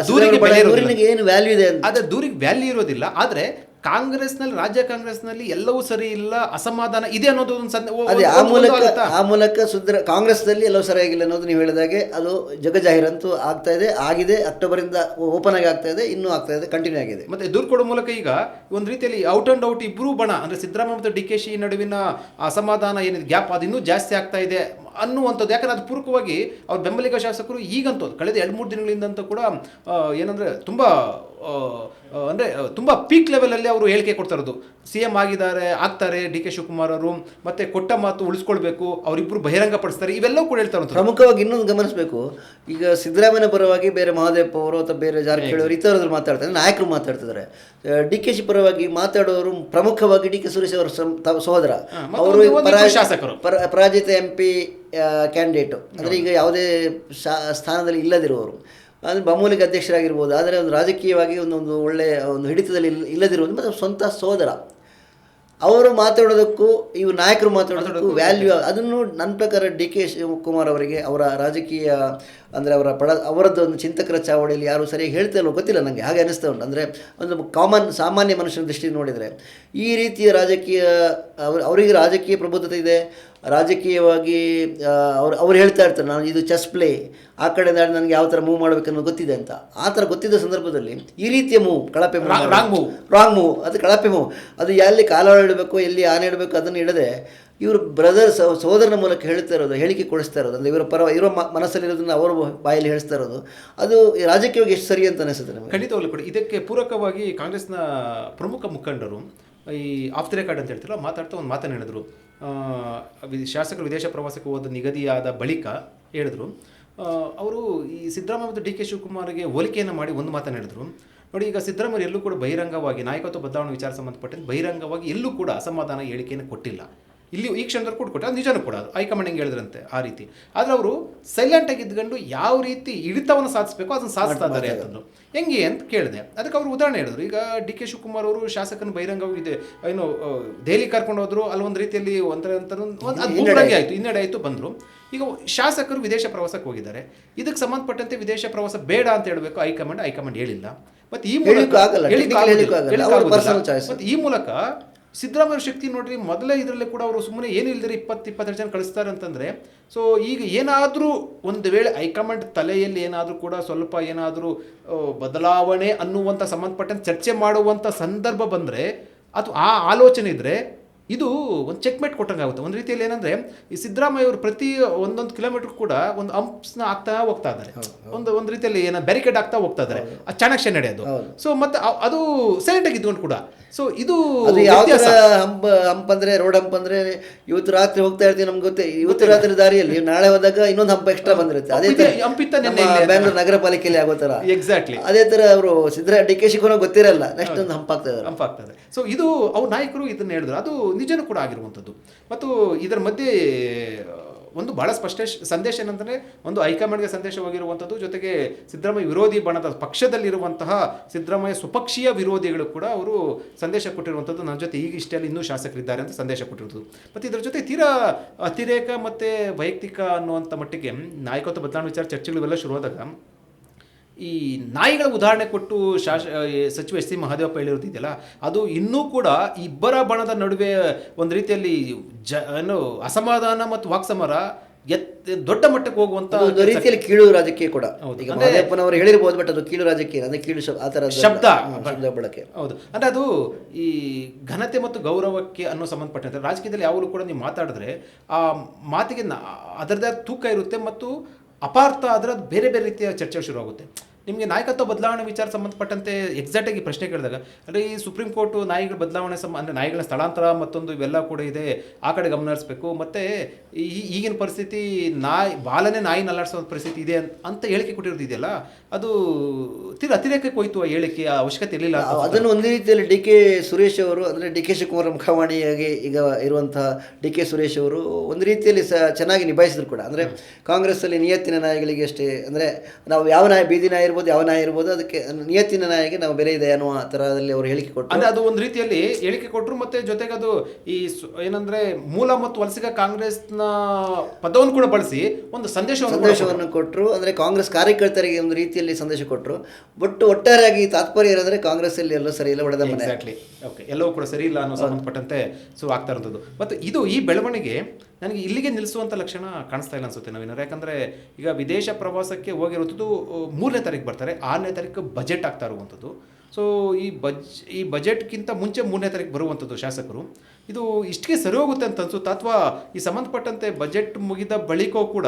ದೂರಿಗೆ. ಏನು ವ್ಯಾಲ್ಯೂ ಇದೆ ಅಂತ? ಆದರೆ ದೂರಿಗೆ ವ್ಯಾಲ್ಯೂ ಇರೋದಿಲ್ಲ. ಆದರೆ ಕಾಂಗ್ರೆಸ್ನಲ್ಲಿ ರಾಜ್ಯ ಕಾಂಗ್ರೆಸ್ನಲ್ಲಿ ಎಲ್ಲವೂ ಸರಿ ಇಲ್ಲ ಅಸಮಾಧಾನ ಇದೆ ಅನ್ನೋದು ಒಂದು ಅದೇ ಆ ಮೂಲಕ ಆ ಮೂಲಕ ಸುದ್ರ ಕಾಂಗ್ರೆಸ್ನಲ್ಲಿ ಎಲ್ಲವೂ ಸರಿಯಾಗಿಲ್ಲ ಅನ್ನೋದು ನೀವು ಹೇಳಿದಾಗೆ ಅದು ಜಗಜಾಹೀರಂತೂ ಆಗ್ತಾ ಇದೆ ಆಗಿದೆ ಅಕ್ಟೋಬರಿಂದ ಓಪನ್ ಆಗಿ ಆಗ್ತಾ ಇದೆ ಇನ್ನೂ ಆಗ್ತಾ ಇದೆ ಕಂಟಿನ್ಯೂ ಆಗಿದೆ. ಮತ್ತೆ ದೂರು ಕೊಡೋ ಮೂಲಕ ಈಗ ಒಂದು ರೀತಿಯಲ್ಲಿ ಔಟ್ ಅಂಡ್ ಔಟ್ ಇಬ್ಬರೂ ಬಣ ಅಂದರೆ ಸಿದ್ದರಾಮಯ್ಯ ಮತ್ತು ಡಿ ಕೆ ಶಿ ನಡುವಿನ ಅಸಮಾಧಾನ ಏನಿದೆ ಗ್ಯಾಪ್ ಅದು ಇನ್ನೂ ಜಾಸ್ತಿ ಆಗ್ತಾ ಇದೆ ಅನ್ನುವಂಥದ್ದು. ಯಾಕಂದ್ರೆ ಅದು ಪೂರಕವಾಗಿ ಅವ್ರ ಬೆಂಬಲಿಗ ಶಾಸಕರು ಈಗಂತೂ ಕಳೆದ ಎರಡು ಮೂರು ದಿನಗಳಿಂದಂತೂ ಕೂಡ ಏನಂದರೆ ತುಂಬ ಅಂದ್ರೆ ತುಂಬ ಪೀಕ್ ಲೆವೆಲಲ್ಲಿ ಅವರು ಹೇಳಿಕೆ ಕೊಡ್ತಾರದು ಸಿ ಎಂ ಆಗಿದ್ದಾರೆ ಆಗ್ತಾರೆ ಡಿ ಕೆ ಶಿವಕುಮಾರ್ ಅವರು ಮತ್ತೆ ಕೊಟ್ಟ ಮಾತು ಉಳಿಸ್ಕೊಳ್ಬೇಕು ಅವರಿಬ್ಬರು ಬಹಿರಂಗ ಪಡಿಸ್ತಾರೆ ಇವೆಲ್ಲವೂ ಕೂಡ ಹೇಳ್ತಾರೆ ಪ್ರಮುಖವಾಗಿ ಇನ್ನೊಂದು ಗಮನಿಸಬೇಕು. ಈಗ ಸಿದ್ದರಾಮಯ್ಯ ಪರವಾಗಿ ಬೇರೆ ಮಹಾದೇವ್ ಅವರು ಅಥವಾ ಬೇರೆ ಜಾರಕಿಹೊಳಿ ಅವರು ಮಾತಾಡ್ತಾರೆ ನಾಯಕರು ಮಾತಾಡ್ತಿದ್ದಾರೆ. ಡಿ ಕೆ ಶಿ ಪರವಾಗಿ ಮಾತಾಡೋರು ಪ್ರಮುಖವಾಗಿ ಡಿ ಕೆ ಸುರೇಶ್ ಅವರ ಸಹೋದರ. ಅವರು ಶಾಸಕರು. ಪರ ಪರಾಜಿತ ಎಂ ಪಿ ಕ್ಯಾಂಡಿಡೇಟು ಅಂದರೆ ಈಗ ಯಾವುದೇ ಶಾ ಸ್ಥಾನದಲ್ಲಿ ಇಲ್ಲದಿರುವವರು. ಅಂದರೆ ಮಾಮೂಲಿಗೆ ಅಧ್ಯಕ್ಷರಾಗಿರ್ಬೋದು ಆದರೆ ಒಂದು ರಾಜಕೀಯವಾಗಿ ಒಂದೊಂದು ಒಳ್ಳೆಯ ಒಂದು ಹಿಡಿತದಲ್ಲಿ ಇಲ್ಲ ಇಲ್ಲದಿರುವುದು ಮತ್ತು ಸ್ವಂತ ಸೋದರ. ಅವರು ಮಾತಾಡೋದಕ್ಕೂ ಇವು ನಾಯಕರು ಮಾತಾಡೋದಕ್ಕೂ ವ್ಯಾಲ್ಯೂ ಅದನ್ನು ನನ್ನ ಪ್ರಕಾರ ಡಿ ಕೆ ಶಿವಕುಮಾರ್ ಅವರಿಗೆ ಅವರ ರಾಜಕೀಯ ಅಂದರೆ ಅವರ ಪಡ ಅವರದ್ದು ಒಂದು ಚಿಂತಕರ ಚಾವಡಿಯಲ್ಲಿ ಯಾರು ಸರಿಯಾಗಿ ಹೇಳ್ತಾ ಇಲ್ವೋ ಗೊತ್ತಿಲ್ಲ ನನಗೆ ಹಾಗೆ ಅನಿಸ್ತಾ ಉಂಟು. ಅಂದರೆ ಒಂದು ಕಾಮನ್ ಸಾಮಾನ್ಯ ಮನುಷ್ಯನ ದೃಷ್ಟಿ ನೋಡಿದರೆ ಈ ರೀತಿಯ ರಾಜಕೀಯ ಅವ್ರ ಅವರಿಗೆ ರಾಜಕೀಯ ಪ್ರಬುದ್ಧತೆ ಇದೆ ರಾಜಕೀಯವಾಗಿ ಅವ್ರು ಅವ್ರು ಹೇಳ್ತಾ ಇರ್ತಾರೆ ನಾನು ಇದು ಚೆಸ್ ಪ್ಲೇ ಆ ಕಡೆ ನನಗೆ ಯಾವ ಥರ ಮೂವ್ ಮಾಡಬೇಕನ್ನೋದು ಗೊತ್ತಿದೆ ಅಂತ. ಆ ಥರ ಗೊತ್ತಿದ್ದ ಸಂದರ್ಭದಲ್ಲಿ ಈ ರೀತಿಯ ಮೂವ್ ಕಳಪೆ ರಾಂಗ್ ಮೂವ್. ರಾಂಗ್ ಮೂವ್ ಅದು ಕಳಪೆ ಮೂವ್ ಅದು ಎಲ್ಲಿ ಕಾಲ ಇಡಬೇಕು ಎಲ್ಲಿ ಆನೆ ಇಡಬೇಕು ಅದನ್ನು ಇಡದೆ ಇವರು ಬ್ರದರ್ ಸಹೋದರನ ಮೂಲಕ ಹೇಳ್ತಾ ಇರೋದು ಹೇಳಿಕೆ ಕೊಡಿಸ್ತಾ ಇರೋದು ಅಂದರೆ ಇವರ ಪರ ಇವರ ಮನಸ್ಸಲ್ಲಿರೋದನ್ನು ಅವರು ಬಾಯಲ್ಲಿ ಹೇಳಿಸ್ತಾ ಇರೋದು. ಅದು ರಾಜಕೀಯವಾಗಿ ಎಷ್ಟು ಸರಿ ಅಂತ ಅನಿಸುತ್ತೆ ನಮಗೆ? ಖಂಡಿತವಾಗ್ಲೂ ಕೂಡ. ಇದಕ್ಕೆ ಪೂರಕವಾಗಿ ಕಾಂಗ್ರೆಸ್ನ ಪ್ರಮುಖ ಮುಖಂಡರು ಈ ಆಫ್ ದ ರೆಕಾರ್ಡ್ ಅಂತ ಹೇಳ್ತಿಲ್ಲ ಮಾತಾಡ್ತಾ ಒಂದು ಮಾತನ್ನು ಹೇಳಿದ್ರು. ಶಾಸಕರು ವಿದೇಶ ಪ್ರವಾಸಕ್ಕೆ ಹೋದ ನಿಗದಿಯಾದ ಬಳಿಕ ಹೇಳಿದ್ರು. ಅವರು ಈ ಸಿದ್ದರಾಮಯ್ಯ ಮತ್ತು ಡಿ ಕೆ ಶಿವಕುಮಾರ್ಗೆ ಹೋಲಿಕೆಯನ್ನು ಮಾಡಿ ಒಂದು ಮಾತನ್ನು ಹೇಳಿದ್ರು. ನೋಡಿ, ಈಗ ಸಿದ್ದರಾಮಯ್ಯ ಎಲ್ಲೂ ಕೂಡ ಬಹಿರಂಗವಾಗಿ ನಾಯಕತ್ವ ಬದಲಾವಣೆ ವಿಚಾರ ಸಂಬಂಧಪಟ್ಟಂತೆ ಬಹಿರಂಗವಾಗಿ ಎಲ್ಲೂ ಕೂಡ ಅಸಮಾಧಾನ ಹೇಳಿಕೆಯನ್ನು ಕೊಟ್ಟಿಲ್ಲ. ಇಲ್ಲಿ ಈ ಕ್ಷಣದಲ್ಲಿ ಕೂಡ ಕೊಟ್ಟರೆ ಅದು ನಿಜನೂ ಕೂಡ ಅದು. ಹೈಕಮಾಂಡ್ ಹೆಂಗೆ ಹೇಳಿದ್ರಂತೆ ಆ ರೀತಿ. ಆದರೆ ಅವರು ಸೈಲೆಂಟ್ ಆಗಿ ಇದ್ಕೊಂಡು ಯಾವ ರೀತಿ ಹಿಡಿತವನ್ನು ಸಾಧಿಸಬೇಕು ಅದನ್ನು ಸಾಧಿಸ್ತಾ ಇದ್ದಾರೆ ಅಂತಂದು ಹೆಂಗೆ ಅಂತ ಕೇಳಿದೆ. ಅದಕ್ಕೆ ಅವರು ಉದಾಹರಣೆ ಹೇಳಿದ್ರು. ಈಗ ಡಿ ಕೆ ಶಿವಕುಮಾರ್ ಅವರು ಶಾಸಕನ ಬಹಿರಂಗ ಇದೆ ಏನು ದೆಹಲಿ ಕರ್ಕೊಂಡು ಹೋದ್ರು ಅಲ್ಲೊಂದು ಒಂದು ರೀತಿಯಲ್ಲಿ ಒಂಥರ ಅಂತ ಆಯ್ತು. ಹಿನ್ನಡೆ ಆಯ್ತು ಬಂದ್ರು. ಈಗ ಶಾಸಕರು ವಿದೇಶ ಪ್ರವಾಸಕ್ಕೆ ಹೋಗಿದ್ದಾರೆ. ಇದಕ್ಕೆ ಸಂಬಂಧಪಟ್ಟಂತೆ ವಿದೇಶ ಪ್ರವಾಸ ಬೇಡ ಅಂತ ಹೇಳಬೇಕು ಹೈಕಮಾಂಡ್ ಹೈಕಮಾಂಡ್ ಹೇಳಿಲ್ಲ. ಮತ್ತೆ ಈ ಮೂಲಕ ಈ ಮೂಲಕ ಸಿದ್ದರಾಮಯ್ಯ ಶಕ್ತಿ ನೋಡ್ರಿ, ಮೊದಲೇ ಇದರಲ್ಲಿ ಕೂಡ ಅವರು ಸುಮ್ಮನೆ ಏನು ಇಲ್ದಿರಿ ಇಪ್ಪತ್ತು ಇಪ್ಪತ್ತೆರಡು ಜನ ಕಳಿಸ್ತಾರೆ ಅಂತಂದರೆ ಸೊ ಈಗ ಏನಾದರೂ ಒಂದು ವೇಳೆ ಹೈಕಮಾಂಡ್ ತಲೆಯಲ್ಲಿ ಏನಾದರೂ ಕೂಡ ಸ್ವಲ್ಪ ಏನಾದರೂ ಬದಲಾವಣೆ ಅನ್ನುವಂಥ ಸಂಬಂಧಪಟ್ಟಂತೆ ಚರ್ಚೆ ಮಾಡುವಂಥ ಸಂದರ್ಭ ಬಂದರೆ ಅಥವಾ ಆ ಆಲೋಚನೆ ಇದ್ದರೆ ಇದು ಒಂದು ಚೆಕ್ಮೇಟ್ ಕೊಟ್ಟಂಗೆ ಆಗುತ್ತೆ. ಒಂದು ರೀತಿಯಲ್ಲಿ ಏನಂದ್ರೆ ಈ ಸಿದ್ದರಾಮಯ್ಯ ಅವರು ಪ್ರತಿ ಒಂದೊಂದು ಕಿಲೋಮೀಟರ್ ಕೂಡ ಒಂದು ಅಂಪ್ಸ್ನ ಆಗ್ತಾ ಹೋಗ್ತಾ ಇದ್ದಾರೆ. ಒಂದು ಒಂದು ರೀತಿಯಲ್ಲಿ ಏನೋ ಬ್ಯಾರಿಕೇಡ್ ಆಗ್ತಾ ಹೋಗ್ತಾ ಇದ್ದಾರೆ. ಆ ಚಾಣಕ್ಷ ನಡೆಯೋದು. ಸೊ ಮತ್ತೆ ಅದು ಸೈಲೆಂಟ್ ಆಗಿ ಇದ್ಕೊಂಡು ಕೂಡ. ಸೊ ಇದು ಹಂಪ್. ಹಂಪ್ ಅಂದ್ರೆ ರೋಡ್ ಹಂಪ್ ಅಂದ್ರೆ ಇವತ್ತು ರಾತ್ರಿ ಹೋಗ್ತಾ ಇರ್ತೀವಿ ನಮ್ಗೆ ಗೊತ್ತೇ. ಇವತ್ತು ರಾತ್ರಿ ದಾರಿಯಲ್ಲಿ ನಾಳೆ ಹೋದಾಗ ಇನ್ನೊಂದು ಹಂಪ ಎಕ್ಸ್ಟ್ರಾ ಬಂದಿರುತ್ತೆ. ಅದೇ ಹಂಪಿತ್ತ ಬ್ಯಾಂಗ್ಳೂರು ನಗರ ಪಾಲಿಕೆಯಲ್ಲಿ ಆಗೋ ತರ. ಎಕ್ಸಾಕ್ಟ್ಲಿ ಅದೇ ತರ ಅವರು ಸಿದ್ಧರಾ ಡಿ ಕೆ ಗೊತ್ತಿರಲ್ಲ. ನೆಕ್ಸ್ಟ್ ಒಂದು ಹಂಪ್ ಆಗ್ತಾ ಇದ್ದಾರೆ ಇದೆ. ಸೊ ಇದು ಅವ್ರ ನಾಯಕರು ಇದನ್ನ ಹೇಳಿದ್ರು. ಅದು ನಿಜನೂ ಕೂಡ ಆಗಿರುವಂಥದ್ದು. ಮತ್ತು ಇದರ ಮಧ್ಯೆ ಒಂದು ಬಹಳ ಸ್ಪಷ್ಟ ಸಂದೇಶ ಏನಂದರೆ, ಒಂದು ಹೈಕಮಾಂಡ್ಗೆ ಸಂದೇಶವಾಗಿರುವಂಥದ್ದು, ಜೊತೆಗೆ ಸಿದ್ದರಾಮಯ್ಯ ವಿರೋಧಿ ಬಣದ ಪಕ್ಷದಲ್ಲಿರುವಂತಹ ಸಿದ್ದರಾಮಯ್ಯ ಸ್ವಪಕ್ಷೀಯ ವಿರೋಧಿಗಳು ಕೂಡ ಅವರು ಸಂದೇಶ ಕೊಟ್ಟಿರುವಂಥದ್ದು. ನನ್ನ ಜೊತೆ ಈಗ ಇಷ್ಟೆಲ್ಲ ಇನ್ನೂ ಶಾಸಕರಿದ್ದಾರೆ ಅಂತ ಸಂದೇಶ ಕೊಟ್ಟಿರುವುದು ಮತ್ತು ಇದರ ಜೊತೆ ತೀರಾ ಅತಿರೇಕ ಮತ್ತು ವೈಯಕ್ತಿಕ ಅನ್ನುವಂಥ ಮಟ್ಟಿಗೆ, ನಾಯಕತ್ವ ಬದಲಾವಣೆ ವಿಚಾರ ಚರ್ಚೆಗಳು ಇವೆಲ್ಲ ಶುರುವಾದಾಗ ಈ ನಾಯಿಗಳ ಉದಾಹರಣೆ ಕೊಟ್ಟು ಶಾಸ ಸಚಿವ ಎಸ್ ಸಿ ಮಹದೇವಪ್ಪ ಹೇಳಿರೋದು ಇದೆಯಲ್ಲ ಅದು ಇನ್ನೂ ಕೂಡ ಇಬ್ಬರ ಬಣದ ನಡುವೆ ಒಂದು ರೀತಿಯಲ್ಲಿ ಜ ಏನು ಅಸಮಾಧಾನ ಮತ್ತು ವಾಕ್ಸಮರ ಎತ್ ದೊಡ್ಡ ಮಟ್ಟಕ್ಕೆ ಹೋಗುವಂತ ಒಂದು ರೀತಿಯಲ್ಲಿ ಕೀಳು ರಾಜಕೀಯ ಕೂಡ. ಮಹಾದೇವಪ್ಪನವರು ಈಗ ಮಹದೇವಪ್ಪನವರು ಹೇಳಿರ್ಬೋದು ಬಟ್ ಅದು ಕೀಳು ರಾಜಕೀಯ ಅಂದ್ರೆ ಕೀಳು ಆ ಥರ ಶಬ್ದ. ಶಬ್ದ ಬಳಕೆ. ಹೌದು. ಅಂದ್ರೆ ಅದು ಈ ಘನತೆ ಮತ್ತು ಗೌರವಕ್ಕೆ ಅನ್ನೋ ಸಂಬಂಧಪಟ್ಟಂತೆ ರಾಜಕೀಯದಲ್ಲಿ ಯಾವಾಗಲೂ ಕೂಡ ನೀವು ಮಾತಾಡಿದ್ರೆ ಆ ಮಾತಿಗೆ ಅದರದೇ ತೂಕ ಇರುತ್ತೆ ಮತ್ತು ಅಪಾರ್ಥ ಅದರ ಬೇರೆ ಬೇರೆ ರೀತಿಯ ಚರ್ಚೆ ಶುರುವಾಗುತ್ತೆ. ನಿಮಗೆ ನಾಯಕತ್ವ ಬದಲಾವಣೆ ವಿಚಾರ ಸಂಬಂಧಪಟ್ಟಂತೆ ಎಕ್ಸಾಕ್ಟ್ ಆಗಿ ಪ್ರಶ್ನೆ ಕೇಳಿದಾಗ ಅಂದರೆ ಈ ಸುಪ್ರೀಂ ಕೋರ್ಟು ನಾಯಿಗಳ ಬದಲಾವಣೆ ಸಂಬಂಧ ಅಂದರೆ ನಾಯಿಗಳ ಸ್ಥಳಾಂತರ ಮತ್ತೊಂದು ಇವೆಲ್ಲ ಕೂಡ ಇದೆ ಆ ಕಡೆ ಗಮನ ಹರಿಸ್ಬೇಕು ಮತ್ತು ಈ ಈಗಿನ ಪರಿಸ್ಥಿತಿ ನಾಯಿ ಬಾಲನೆ ನಾಯಿ ನಲ್ಲಾಡಿಸೋ ಪರಿಸ್ಥಿತಿ ಇದೆ ಅಂತ- ಹೇಳಿಕೆ ಕೊಟ್ಟಿರೋದು ಇದೆಯಲ್ಲ ಅದು ತೀರ ಅತಿರೇಕಕ್ಕೆ ಹೋಯ್ತು ಆ ಹೇಳಿಕೆ ಆ ಅವಶ್ಯಕತೆ ಇರಲಿಲ್ಲ ಅದನ್ನು ಒಂದೇ ರೀತಿಯಲ್ಲಿ ಡಿ ಕೆ ಸುರೇಶ್ ಅವರು ಅಂದರೆ ಡಿ ಕೆ ಶಿವಕುಮಾರ್ ಮುಖವಾಣಿಯಾಗಿ ಈಗ ಇರುವಂತಹ ಡಿ ಕೆ ಸುರೇಶ್ ಅವರು ಒಂದು ರೀತಿಯಲ್ಲಿ ಸಹ ಚೆನ್ನಾಗಿ ನಿಭಾಯಿಸಿದ್ರು ಕೂಡ. ಅಂದರೆ ಕಾಂಗ್ರೆಸ್ಸಲ್ಲಿ ನಿಯತ್ತಿನ ನಾಯಿಗಳಿಗೆ ಅಷ್ಟೇ ಅಂದರೆ ನಾವು ಯಾವ ನಾಯಿ ಬೀದಿ ನಾಯಿ ಇರ್ಬೋದು ಯಾವ ನಾಯಿ ಇರ್ಬೋದು ಅದಕ್ಕೆ ನಿಯತ್ತಿನ ನಾಯಿಗೆ ನಾವು ಬೆಲೆ ಇದೆ ಅನ್ನುವ ಥರದಲ್ಲಿ ಅವರು ಹೇಳಿಕೆ ಕೊಟ್ಟರು. ಅಂದರೆ ಅದು ಒಂದು ರೀತಿಯಲ್ಲಿ ಹೇಳಿಕೆ ಕೊಟ್ಟರು ಮತ್ತೆ ಜೊತೆಗೆ ಅದು ಈ ಏನಂದ್ರೆ ಮೂಲ ಮತ್ತು ವಲಸಿಗ ಕಾಂಗ್ರೆಸ್ನ ಪದವನ್ನು ಕೂಡ ಬಳಸಿ ಒಂದು ಸಂದೇಶವನ್ನು ಸಂದೇಶವನ್ನು ಕೊಟ್ಟರು. ಅಂದರೆ ಕಾಂಗ್ರೆಸ್ ಕಾರ್ಯಕರ್ತರಿಗೆ ಒಂದು ರೀತಿಯಲ್ಲಿ ಸಂದೇಶ ಕೊಟ್ಟರು. ಬಟ್ ಒಟ್ಟಾರೆಯಾಗಿ ತಾತ್ಪರ್ಯ ಕಾಂಗ್ರೆಸ್ ಅಲ್ಲಿ ಎಲ್ಲ ಸರಿ ಇಲ್ಲ ಒಡೆದ ಮನೆ. ಓಕೆ ಎಲ್ಲವೂ ಕೂಡ ಸರಿ ಇಲ್ಲ ಅನ್ನೋ ಸಂಬಂಧಪಟ್ಟಂತೆ ಸೊ ಆಗ್ತಾ ಇರೋದು. ಮತ್ತು ಇದು ಈ ಬೆಳವಣಿಗೆ ನನಗೆ ಇಲ್ಲಿಗೆ ನಿಲ್ಲಿಸುವಂಥ ಲಕ್ಷಣ ಕಾಣಿಸ್ತಾ ಇಲ್ಲ ಅನ್ಸುತ್ತೆ ನಾವೇನಾರು ಯಾಕಂದರೆ ಈಗ ವಿದೇಶ ಪ್ರವಾಸಕ್ಕೆ ಹೋಗಿರುವಂಥದ್ದು, ಮೂರನೇ ತಾರೀಕು ಬರ್ತಾರೆ. ಆರನೇ ತಾರೀಕು ಬಜೆಟ್ ಆಗ್ತಾ ಇರುವಂಥದ್ದು. ಸೊ ಈ ಬಜ್ ಈ ಬಜೆಟ್ಗಿಂತ ಮುಂಚೆ ಮೂರನೇ ತಾರೀಕು ಬರುವಂಥದ್ದು ಶಾಸಕರು. ಇದು ಇಷ್ಟಿಗೆ ಸರಿ ಹೋಗುತ್ತೆ ಅಂತ ಅನಿಸುತ್ತೆ. ಅಥವಾ ಈ ಸಂಬಂಧಪಟ್ಟಂತೆ ಬಜೆಟ್ ಮುಗಿದ ಬಳಿಕವೂ ಕೂಡ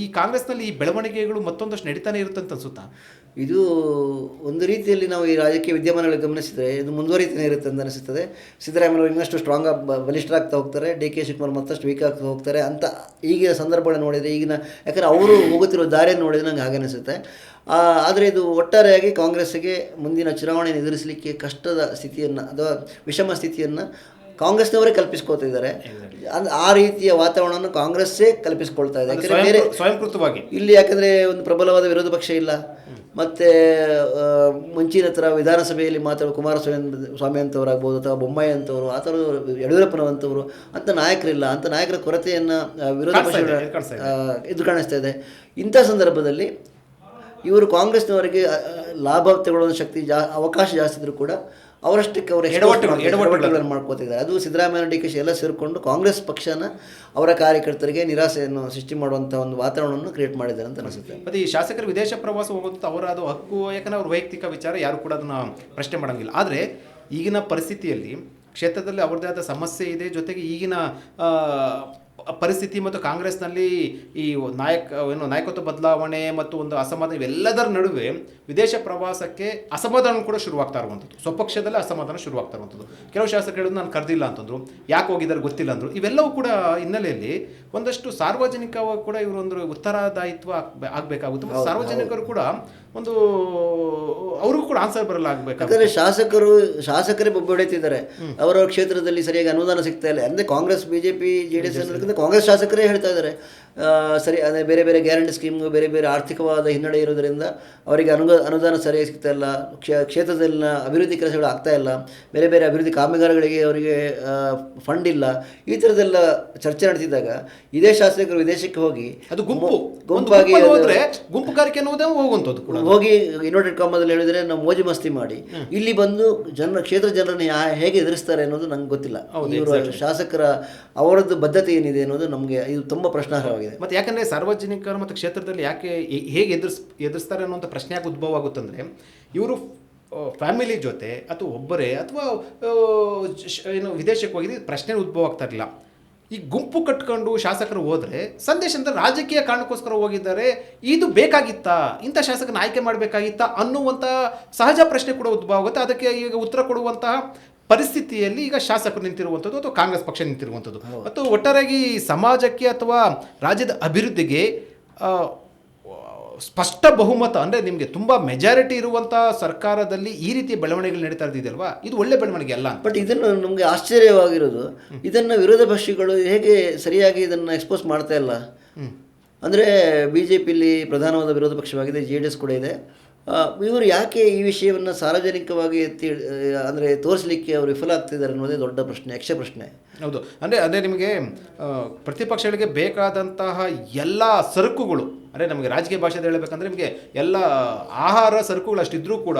ಈ ಕಾಂಗ್ರೆಸ್ನಲ್ಲಿ ಈ ಬೆಳವಣಿಗೆಗಳು ಮತ್ತೊಂದಷ್ಟು ನಡೀತಾನೆ ಇರುತ್ತೆ ಅಂತ ಅನ್ಸುತ್ತಾ? ಇದು ಒಂದು ರೀತಿಯಲ್ಲಿ ನಾವು ಈ ರಾಜಕೀಯ ವಿದ್ಯಮಾನಗಳಿಗೆ ಗಮನಿಸಿದರೆ ಇದು ಮುಂದುವರಿತಾನೆ ಇರುತ್ತೆ ಅಂತ ಅನಿಸುತ್ತದೆ. ಸಿದ್ದರಾಮಯ್ಯ ಅವರು ಇನ್ನಷ್ಟು ಸ್ಟ್ರಾಂಗ್ ಬಲಿಷ್ಠರಾಗ್ತಾ ಹೋಗ್ತಾರೆ. ಡಿ ಕೆ ಶಿವಕುಮಾರ್ ಮತ್ತಷ್ಟು ವೀಕ್ ಆಗ್ತಾ ಹೋಗ್ತಾರೆ. ಅಂತ ಈಗಿನ ಸಂದರ್ಭಗಳನ್ನ ನೋಡಿದರೆ ಈಗಿನ, ಯಾಕಂದರೆ ಅವರು ಹೋಗುತ್ತಿರೋ ದಾರಿಯನ್ನು ನೋಡಿದರೆ ನಂಗೆ ಹಾಗೆ ಅನಿಸುತ್ತೆ. ಆದರೆ ಇದು ಒಟ್ಟಾರೆಯಾಗಿ ಕಾಂಗ್ರೆಸ್ಸಿಗೆ ಮುಂದಿನ ಚುನಾವಣೆಯನ್ನು ಎದುರಿಸಲಿಕ್ಕೆ ಕಷ್ಟದ ಸ್ಥಿತಿಯನ್ನು ಅಥವಾ ವಿಷಮ ಸ್ಥಿತಿಯನ್ನು ಕಾಂಗ್ರೆಸ್ನವರೇ ಕಲ್ಪಿಸ್ಕೊತಿದ್ದಾರೆ ಆ ರೀತಿಯ ವಾತಾವರಣವನ್ನು ಕಾಂಗ್ರೆಸ್ಸೇ ಕಲ್ಪಿಸ್ಕೊಳ್ತಾ ಇದೆ. ಯಾಕಂದರೆ ಬೇರೆ ಸ್ವಯಂಕೃತವಾಗಿ. ಇಲ್ಲಿ ಯಾಕಂದರೆ ಒಂದು ಪ್ರಬಲವಾದ ವಿರೋಧ ಪಕ್ಷ ಇಲ್ಲ. ಮತ್ತು ಮುಂಚಿನ ಥರ ವಿಧಾನಸಭೆಯಲ್ಲಿ ಮಾತಾಡೋ ಕುಮಾರಸ್ವಾಮಿ ಸ್ವಾಮಿ ಅಂತವರಾಗ್ಬೋದು ಅಥವಾ ಬೊಮ್ಮಾಯಿ ಅಂತವರು ಆ ಥರ ಯಡಿಯೂರಪ್ಪನವಂಥವರು ಅಂತ ನಾಯಕರಿಲ್ಲ. ಅಂತ ನಾಯಕರ ಕೊರತೆಯನ್ನು ವಿರೋಧ ಪಕ್ಷ ಇದು ಕಾಣಿಸ್ತಾ ಇದೆ. ಇಂಥ ಸಂದರ್ಭದಲ್ಲಿ ಇವರು ಕಾಂಗ್ರೆಸ್ನವರಿಗೆ ಲಾಭ ತಗೊಳ್ಳೋ ಶಕ್ತಿ ಜಾ ಅವಕಾಶ ಜಾಸ್ತಿ ಇದ್ರು ಕೂಡ ಅವರಷ್ಟಕ್ಕೆ ಅವರು ಎಡವಟ್ಟುಗಳು, ಎಡವಟ್ಟುಗಳು. ಎಡವಟ್ಟುಗಳನ್ನು ಮಾಡ್ಕೋತಿದ್ದಾರೆ. ಅದು ಸಿದ್ದರಾಮಯ್ಯ ಡಿ ಕೆ ಶಿ ಎಲ್ಲ ಸೇರಿಕೊಂಡು ಕಾಂಗ್ರೆಸ್ ಪಕ್ಷನ ಅವರ ಕಾರ್ಯಕರ್ತರಿಗೆ ನಿರಾಸೆಯನ್ನು ಸೃಷ್ಟಿ ಮಾಡುವಂಥ ಒಂದು ವಾತಾವರಣವನ್ನು ಕ್ರಿಯೇಟ್ ಮಾಡಿದ್ದಾರೆ ಅಂತ ಅನಿಸುತ್ತೆ. ಮತ್ತು ಈ ಶಾಸಕರು ವಿದೇಶ ಪ್ರವಾಸ ಹೋಗುತ್ತೆ ಅವರ ಅದು ಹಕ್ಕು ಯಾಕಂದ್ರೆ ಅವ್ರ ವೈಯಕ್ತಿಕ ವಿಚಾರ ಯಾರು ಕೂಡ ಅದನ್ನು ಪ್ರಶ್ನೆ ಮಾಡೋಂಗಿಲ್ಲ. ಆದರೆ ಈಗಿನ ಪರಿಸ್ಥಿತಿಯಲ್ಲಿ ಕ್ಷೇತ್ರದಲ್ಲಿ ಅವ್ರದ್ದೇ ಆದ ಸಮಸ್ಯೆ ಇದೆ. ಜೊತೆಗೆ ಈಗಿನ ಪರಿಸ್ಥಿತಿ ಮತ್ತು ಕಾಂಗ್ರೆಸ್ನಲ್ಲಿ ಈ ನಾಯಕ ಏನು ನಾಯಕತ್ವ ಬದಲಾವಣೆ ಮತ್ತು ಒಂದು ಅಸಮಾಧಾನ ಇವೆಲ್ಲದರ ನಡುವೆ ವಿದೇಶ ಪ್ರವಾಸಕ್ಕೆ ಅಸಮಾಧಾನ ಕೂಡ ಶುರುವಾಗ್ತಾ ಇರುವಂಥದ್ದು. ಸ್ವಪಕ್ಷದಲ್ಲೇ ಅಸಮಾಧಾನ ಶುರುವಾಗ್ತಾ ಇರುವಂಥದ್ದು. ಕೆಲವು ಶಾಸಕರು ಹೇಳಿದ್ರು ನಾನು ಕರೆದಿಲ್ಲ ಅಂತಂದ್ರು ಯಾಕೆ ಹೋಗಿದ್ದಾರೆ ಗೊತ್ತಿಲ್ಲ ಅಂದರು ಇವೆಲ್ಲವೂ ಕೂಡ ಹಿನ್ನೆಲೆಯಲ್ಲಿ ಒಂದಷ್ಟು ಸಾರ್ವಜನಿಕವಾಗಿ ಕೂಡ ಇವರೊಂದು ಒಂದು ಉತ್ತರದಾಯಿತ್ವ ಆಗಬೇಕಾಗುತ್ತೆ. ಸಾರ್ವಜನಿಕರು ಕೂಡ ಒಂದು ಅವ್ರಿಗೂ ಕೂಡ ಆನ್ಸರ್ ಬರಲ್ಲ ಆಗ್ಬೇಕು ಯಾಕಂದ್ರೆ ಶಾಸಕರು ಶಾಸಕರೇ ಬೊಬ್ಬೆ ಹೊಡೆಯುತ್ತಿದ್ದಾರೆ. ಅವರ ಕ್ಷೇತ್ರದಲ್ಲಿ ಸರಿಯಾಗಿ ಅನುದಾನ ಸಿಗ್ತಾ ಇಲ್ಲ. ಅಂದ್ರೆ Congress BJP J D S Congress ಶಾಸಕರೇ ಹೇಳ್ತಾ ಇದ್ದಾರೆ. ಸರಿ ಅದೇ ಬೇರೆ ಬೇರೆ ಗ್ಯಾರಂಟಿ ಸ್ಕೀಮ್ ಬೇರೆ ಬೇರೆ ಆರ್ಥಿಕವಾದ ಹಿನ್ನಡೆ ಇರೋದರಿಂದ ಅವರಿಗೆ ಅನುಗ ಅನುದಾನ ಸರಿಯಾಗಿ ಸಿಗ್ತಾ ಇಲ್ಲ ಕ್ಷೇ ಕ್ಷೇತ್ರದಲ್ಲಿನ ಅಭಿವೃದ್ಧಿ ಕೆಲಸಗಳು ಆಗ್ತಾ ಇಲ್ಲ ಬೇರೆ ಬೇರೆ ಅಭಿವೃದ್ಧಿ ಕಾಮಗಾರಿಗಳಿಗೆ ಅವರಿಗೆ ಫಂಡ್ ಇಲ್ಲ ಈ ಥರದ್ದೆಲ್ಲ ಚರ್ಚೆ ನಡೆಸಿದಾಗ ಇದೇ ಶಾಸಕರು ವಿದೇಶಕ್ಕೆ ಹೋಗಿ ಅದು ಗುಂಪು ಗುಂಪಾಗಿ ಗುಂಪು ಕಾರ್ಯಕ್ಕೆ ಹೋದ್ರೆ ಗುಂಪುಗಾರಿಕೆ ಅನ್ನೋದೇ ಹೋಗುವಂಥದ್ದು ಕೂಡ. ಹೋಗಿ ಯುನೈಟೆಡ್ ಕಾಮದಲ್ಲಿ ಹೇಳಿದ್ರೆ ನಾವು ಮೋಜು ಮಸ್ತಿ ಮಾಡಿ ಇಲ್ಲಿ ಬಂದು ಜನ ಕ್ಷೇತ್ರ ಜನರನ್ನು ಹೇಗೆ ಎದುರಿಸ್ತಾರೆ ಅನ್ನೋದು ನಂಗೆ ಗೊತ್ತಿಲ್ಲ. ಇವರು ಶಾಸಕರ ಅವರದ್ದು ಬದ್ಧತೆ ಏನಿದೆ ಅನ್ನೋದು ನಮಗೆ ಇದು ತುಂಬಾ ಪ್ರಶ್ನಾರ್ಹವಾಗಿದೆ. ಮತ್ತೆ ಯಾಕಂದ್ರೆ ಸಾರ್ವಜನಿಕರು ಮತ್ತು ಕ್ಷೇತ್ರದಲ್ಲಿ ಯಾಕೆ ಹೇಗೆ ಎದುರಿಸ್, ಎದುರಿಸ್ತಾರೆ ಅನ್ನೋಂಥ ಪ್ರಶ್ನೆ ಯಾಕೆ ಉದ್ಭವ ಆಗುತ್ತಂದ್ರೆ ಇವರು ಫ್ಯಾಮಿಲಿ ಜೊತೆ ಅಥವಾ ಒಬ್ಬರೇ ಅಥವಾ ಏನು ವಿದೇಶಕ್ಕೆ ಹೋಗಿದ್ದು ಪ್ರಶ್ನೆ ಉದ್ಭವ ಆಗ್ತಾ ಇರಲಿಲ್ಲ. ಈ ಗುಂಪು ಕಟ್ಕೊಂಡು ಶಾಸಕರು ಹೋದರೆ, ಸಂದೇಶ ಅಂದ್ರೆ ರಾಜಕೀಯ ಕಾರಣಕ್ಕೋಸ್ಕರ ಹೋಗಿದ್ದಾರೆ, ಇದು ಬೇಕಾಗಿತ್ತಾ, ಇಂಥ ಶಾಸಕನ ಆಯ್ಕೆ ಮಾಡಬೇಕಾಗಿತ್ತಾ ಅನ್ನುವಂಥ ಸಹಜ ಪ್ರಶ್ನೆ ಕೂಡ ಉದ್ಭವ ಆಗುತ್ತೆ. ಅದಕ್ಕೆ ಈಗ ಉತ್ತರ ಕೊಡುವಂತಹ ಪರಿಸ್ಥಿತಿಯಲ್ಲಿ ಈಗ ಶಾಸಕರು ನಿಂತಿರುವಂಥದ್ದು ಅಥವಾ ಕಾಂಗ್ರೆಸ್ ಪಕ್ಷ ನಿಂತಿರುವಂಥದ್ದು. ಮತ್ತು ಒಟ್ಟಾರೆಯಾಗಿ ಸಮಾಜಕ್ಕೆ ಅಥವಾ ರಾಜ್ಯದ ಅಭಿವೃದ್ಧಿಗೆ ಸ್ಪಷ್ಟ ಬಹುಮತ ಅಂದರೆ ನಿಮಗೆ ತುಂಬ ಮೆಜಾರಿಟಿ ಇರುವಂಥ ಸರ್ಕಾರದಲ್ಲಿ ಈ ರೀತಿಯ ಬೆಳವಣಿಗೆಗಳು ನಡೀತಾ ಇದ್ದಿದೆಯಲ್ವಾ? ಇದು ಒಳ್ಳೆ ಬೆಳವಣಿಗೆ ಅಲ್ಲ ಬಟ್ ಇದನ್ನು ನಮಗೆ ಆಶ್ಚರ್ಯವಾಗಿರೋದು ಇದನ್ನು ವಿರೋಧ ಪಕ್ಷಗಳು ಹೇಗೆ ಸರಿಯಾಗಿ ಇದನ್ನು ಎಕ್ಸ್ಪೋಸ್ ಮಾಡ್ತಾ ಇಲ್ಲ? ಅಂದರೆ ಬಿ ಜೆ ಪಿಲಿ ಪ್ರಧಾನವಾದ ವಿರೋಧ ಪಕ್ಷವಾಗಿದೆ ಜೆ ಡಿ ಎಸ್ ಕೂಡ ಇದೆ. ಇವರು ಯಾಕೆ ಈ ವಿಷಯವನ್ನು ಸಾರ್ವಜನಿಕವಾಗಿ ಎತ್ತಿ ಅಂದರೆ ತೋರಿಸಲಿಕ್ಕೆ ಅವರು ವಿಫಲ ಆಗ್ತಿದ್ದಾರೆ ಅನ್ನೋದೇ ದೊಡ್ಡ ಪ್ರಶ್ನೆ, ಯಕ್ಷ ಪ್ರಶ್ನೆ. ಹೌದು. ಅಂದರೆ ಅದೇ ನಿಮಗೆ ಪ್ರತಿಪಕ್ಷಗಳಿಗೆ ಬೇಕಾದಂತಹ ಎಲ್ಲ ಸರಕುಗಳು, ಅಂದರೆ ನಮಗೆ ರಾಜಕೀಯ ಭಾಷೆಯಲ್ಲಿ ಹೇಳಬೇಕಂದ್ರೆ ನಿಮಗೆ ಎಲ್ಲ ಆಹಾರ ಸರಕುಗಳು ಅಷ್ಟಿದ್ರೂ ಕೂಡ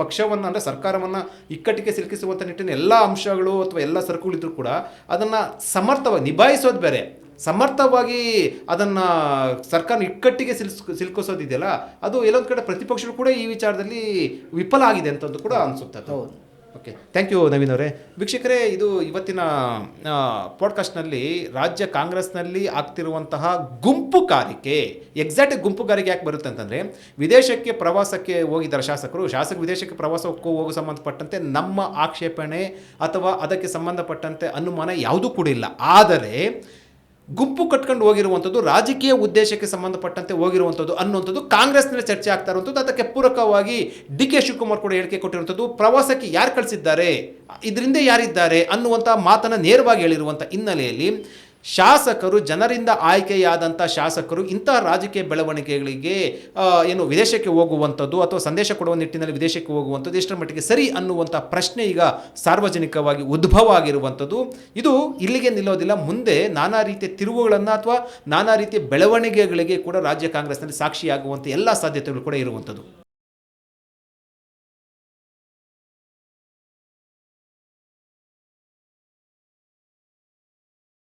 ಪಕ್ಷವನ್ನು, ಅಂದರೆ ಸರ್ಕಾರವನ್ನು ಇಕ್ಕಟ್ಟಿಗೆ ಸಿಲುಕಿಸುವಂಥ ನಿಟ್ಟಿನ ಎಲ್ಲ ಅಂಶಗಳು ಅಥವಾ ಎಲ್ಲ ಸರಕುಗಳಿದ್ರೂ ಕೂಡ ಅದನ್ನು ಸಮರ್ಥವಾಗಿ ನಿಭಾಯಿಸೋದು ಬೇರೆ. ಸಮರ್ಥವಾಗಿ ಅದನ್ನು ಸರ್ಕಾರ ಇಕ್ಕಟ್ಟಿಗೆ ಸಿಲ್ಸ್ ಸಿಲ್ಕೋಸೋದಿದೆಯಲ್ಲ ಅದು ಎಲ್ಲೊಂದು ಕಡೆ ಪ್ರತಿಪಕ್ಷಗಳು ಕೂಡ ಈ ವಿಚಾರದಲ್ಲಿ ವಿಫಲ ಆಗಿದೆ ಅಂತಂದು ಕೂಡ ಅನಿಸುತ್ತೆ. ಹೌದು. ಓಕೆ ಥ್ಯಾಂಕ್ ಯು ನವೀನ್ ಅವರೇ ವೀಕ್ಷಕರೇ ಇದು ಇವತ್ತಿನ ಪಾಡ್ಕಾಸ್ಟ್ನಲ್ಲಿ ರಾಜ್ಯ ಕಾಂಗ್ರೆಸ್ನಲ್ಲಿ ಆಗ್ತಿರುವಂತಹ ಗುಂಪುಗಾರಿಕೆ ಎಕ್ಸಾಕ್ಟ್ ಗುಂಪುಗಾರಿಕೆ ಯಾಕೆ ಬರುತ್ತೆ ಅಂತಂದರೆ ವಿದೇಶಕ್ಕೆ ಪ್ರವಾಸಕ್ಕೆ ಹೋಗಿದ್ದಾರೆ ಶಾಸಕರು ಶಾಸಕ ವಿದೇಶಕ್ಕೆ ಪ್ರವಾಸಕ್ಕೂ ಹೋಗೋ ಸಂಬಂಧಪಟ್ಟಂತೆ ನಮ್ಮ ಆಕ್ಷೇಪಣೆ ಅಥವಾ ಅದಕ್ಕೆ ಸಂಬಂಧಪಟ್ಟಂತೆ ಅನುಮಾನ ಯಾವುದೂ ಕೂಡ ಇಲ್ಲ ಆದರೆ ಗುಂಪು ಕಟ್ಕೊಂಡು ಹೋಗಿರುವಂಥದ್ದು, ರಾಜಕೀಯ ಉದ್ದೇಶಕ್ಕೆ ಸಂಬಂಧಪಟ್ಟಂತೆ ಹೋಗಿರುವಂಥದ್ದು ಅನ್ನುವಂಥದ್ದು ಕಾಂಗ್ರೆಸ್ನಲ್ಲಿ ಚರ್ಚೆ ಆಗ್ತಾ ಇರುವಂಥದ್ದು. ಅದಕ್ಕೆ ಪೂರಕವಾಗಿ ಡಿ ಕೆ ಶಿವಕುಮಾರ್ ಕೂಡ ಹೇಳಿಕೆ ಕೊಟ್ಟಿರುವಂಥದ್ದು, ಪ್ರವಾಸಕ್ಕೆ ಯಾರು ಕಳಿಸಿದ್ದಾರೆ, ಇದರಿಂದ ಯಾರಿದ್ದಾರೆ ಅನ್ನುವಂಥ ಮಾತನ್ನು ನೇರವಾಗಿ ಹೇಳಿರುವಂಥ ಹಿನ್ನೆಲೆಯಲ್ಲಿ ಶಾಸಕರು ಜನರಿಂದ ಆಯ್ಕೆಯಾದಂಥ ಶಾಸಕರು ಇಂತಹ ರಾಜಕೀಯ ಬೆಳವಣಿಗೆಗಳಿಗೆ ಏನು ವಿದೇಶಕ್ಕೆ ಹೋಗುವಂಥದ್ದು ಅಥವಾ ಸಂದೇಶ ಕೊಡುವ ನಿಟ್ಟಿನಲ್ಲಿ ವಿದೇಶಕ್ಕೆ ಹೋಗುವಂಥದ್ದು ಎಷ್ಟರ ಮಟ್ಟಿಗೆ ಸರಿ ಅನ್ನುವಂಥ ಪ್ರಶ್ನೆ ಈಗ ಸಾರ್ವಜನಿಕವಾಗಿ ಉದ್ಭವ ಆಗಿರುವಂಥದ್ದು. ಇದು ಇಲ್ಲಿಗೆ ನಿಲ್ಲೋದಿಲ್ಲ, ಮುಂದೆ ನಾನಾ ರೀತಿಯ ತಿರುವುಗಳನ್ನು ಅಥವಾ ನಾನಾ ರೀತಿಯ ಬೆಳವಣಿಗೆಗಳಿಗೆ ಕೂಡ ರಾಜ್ಯ ಕಾಂಗ್ರೆಸ್ನಲ್ಲಿ ಸಾಕ್ಷಿಯಾಗುವಂಥ ಎಲ್ಲ ಸಾಧ್ಯತೆಗಳು ಕೂಡ ಇರುವಂಥದ್ದು.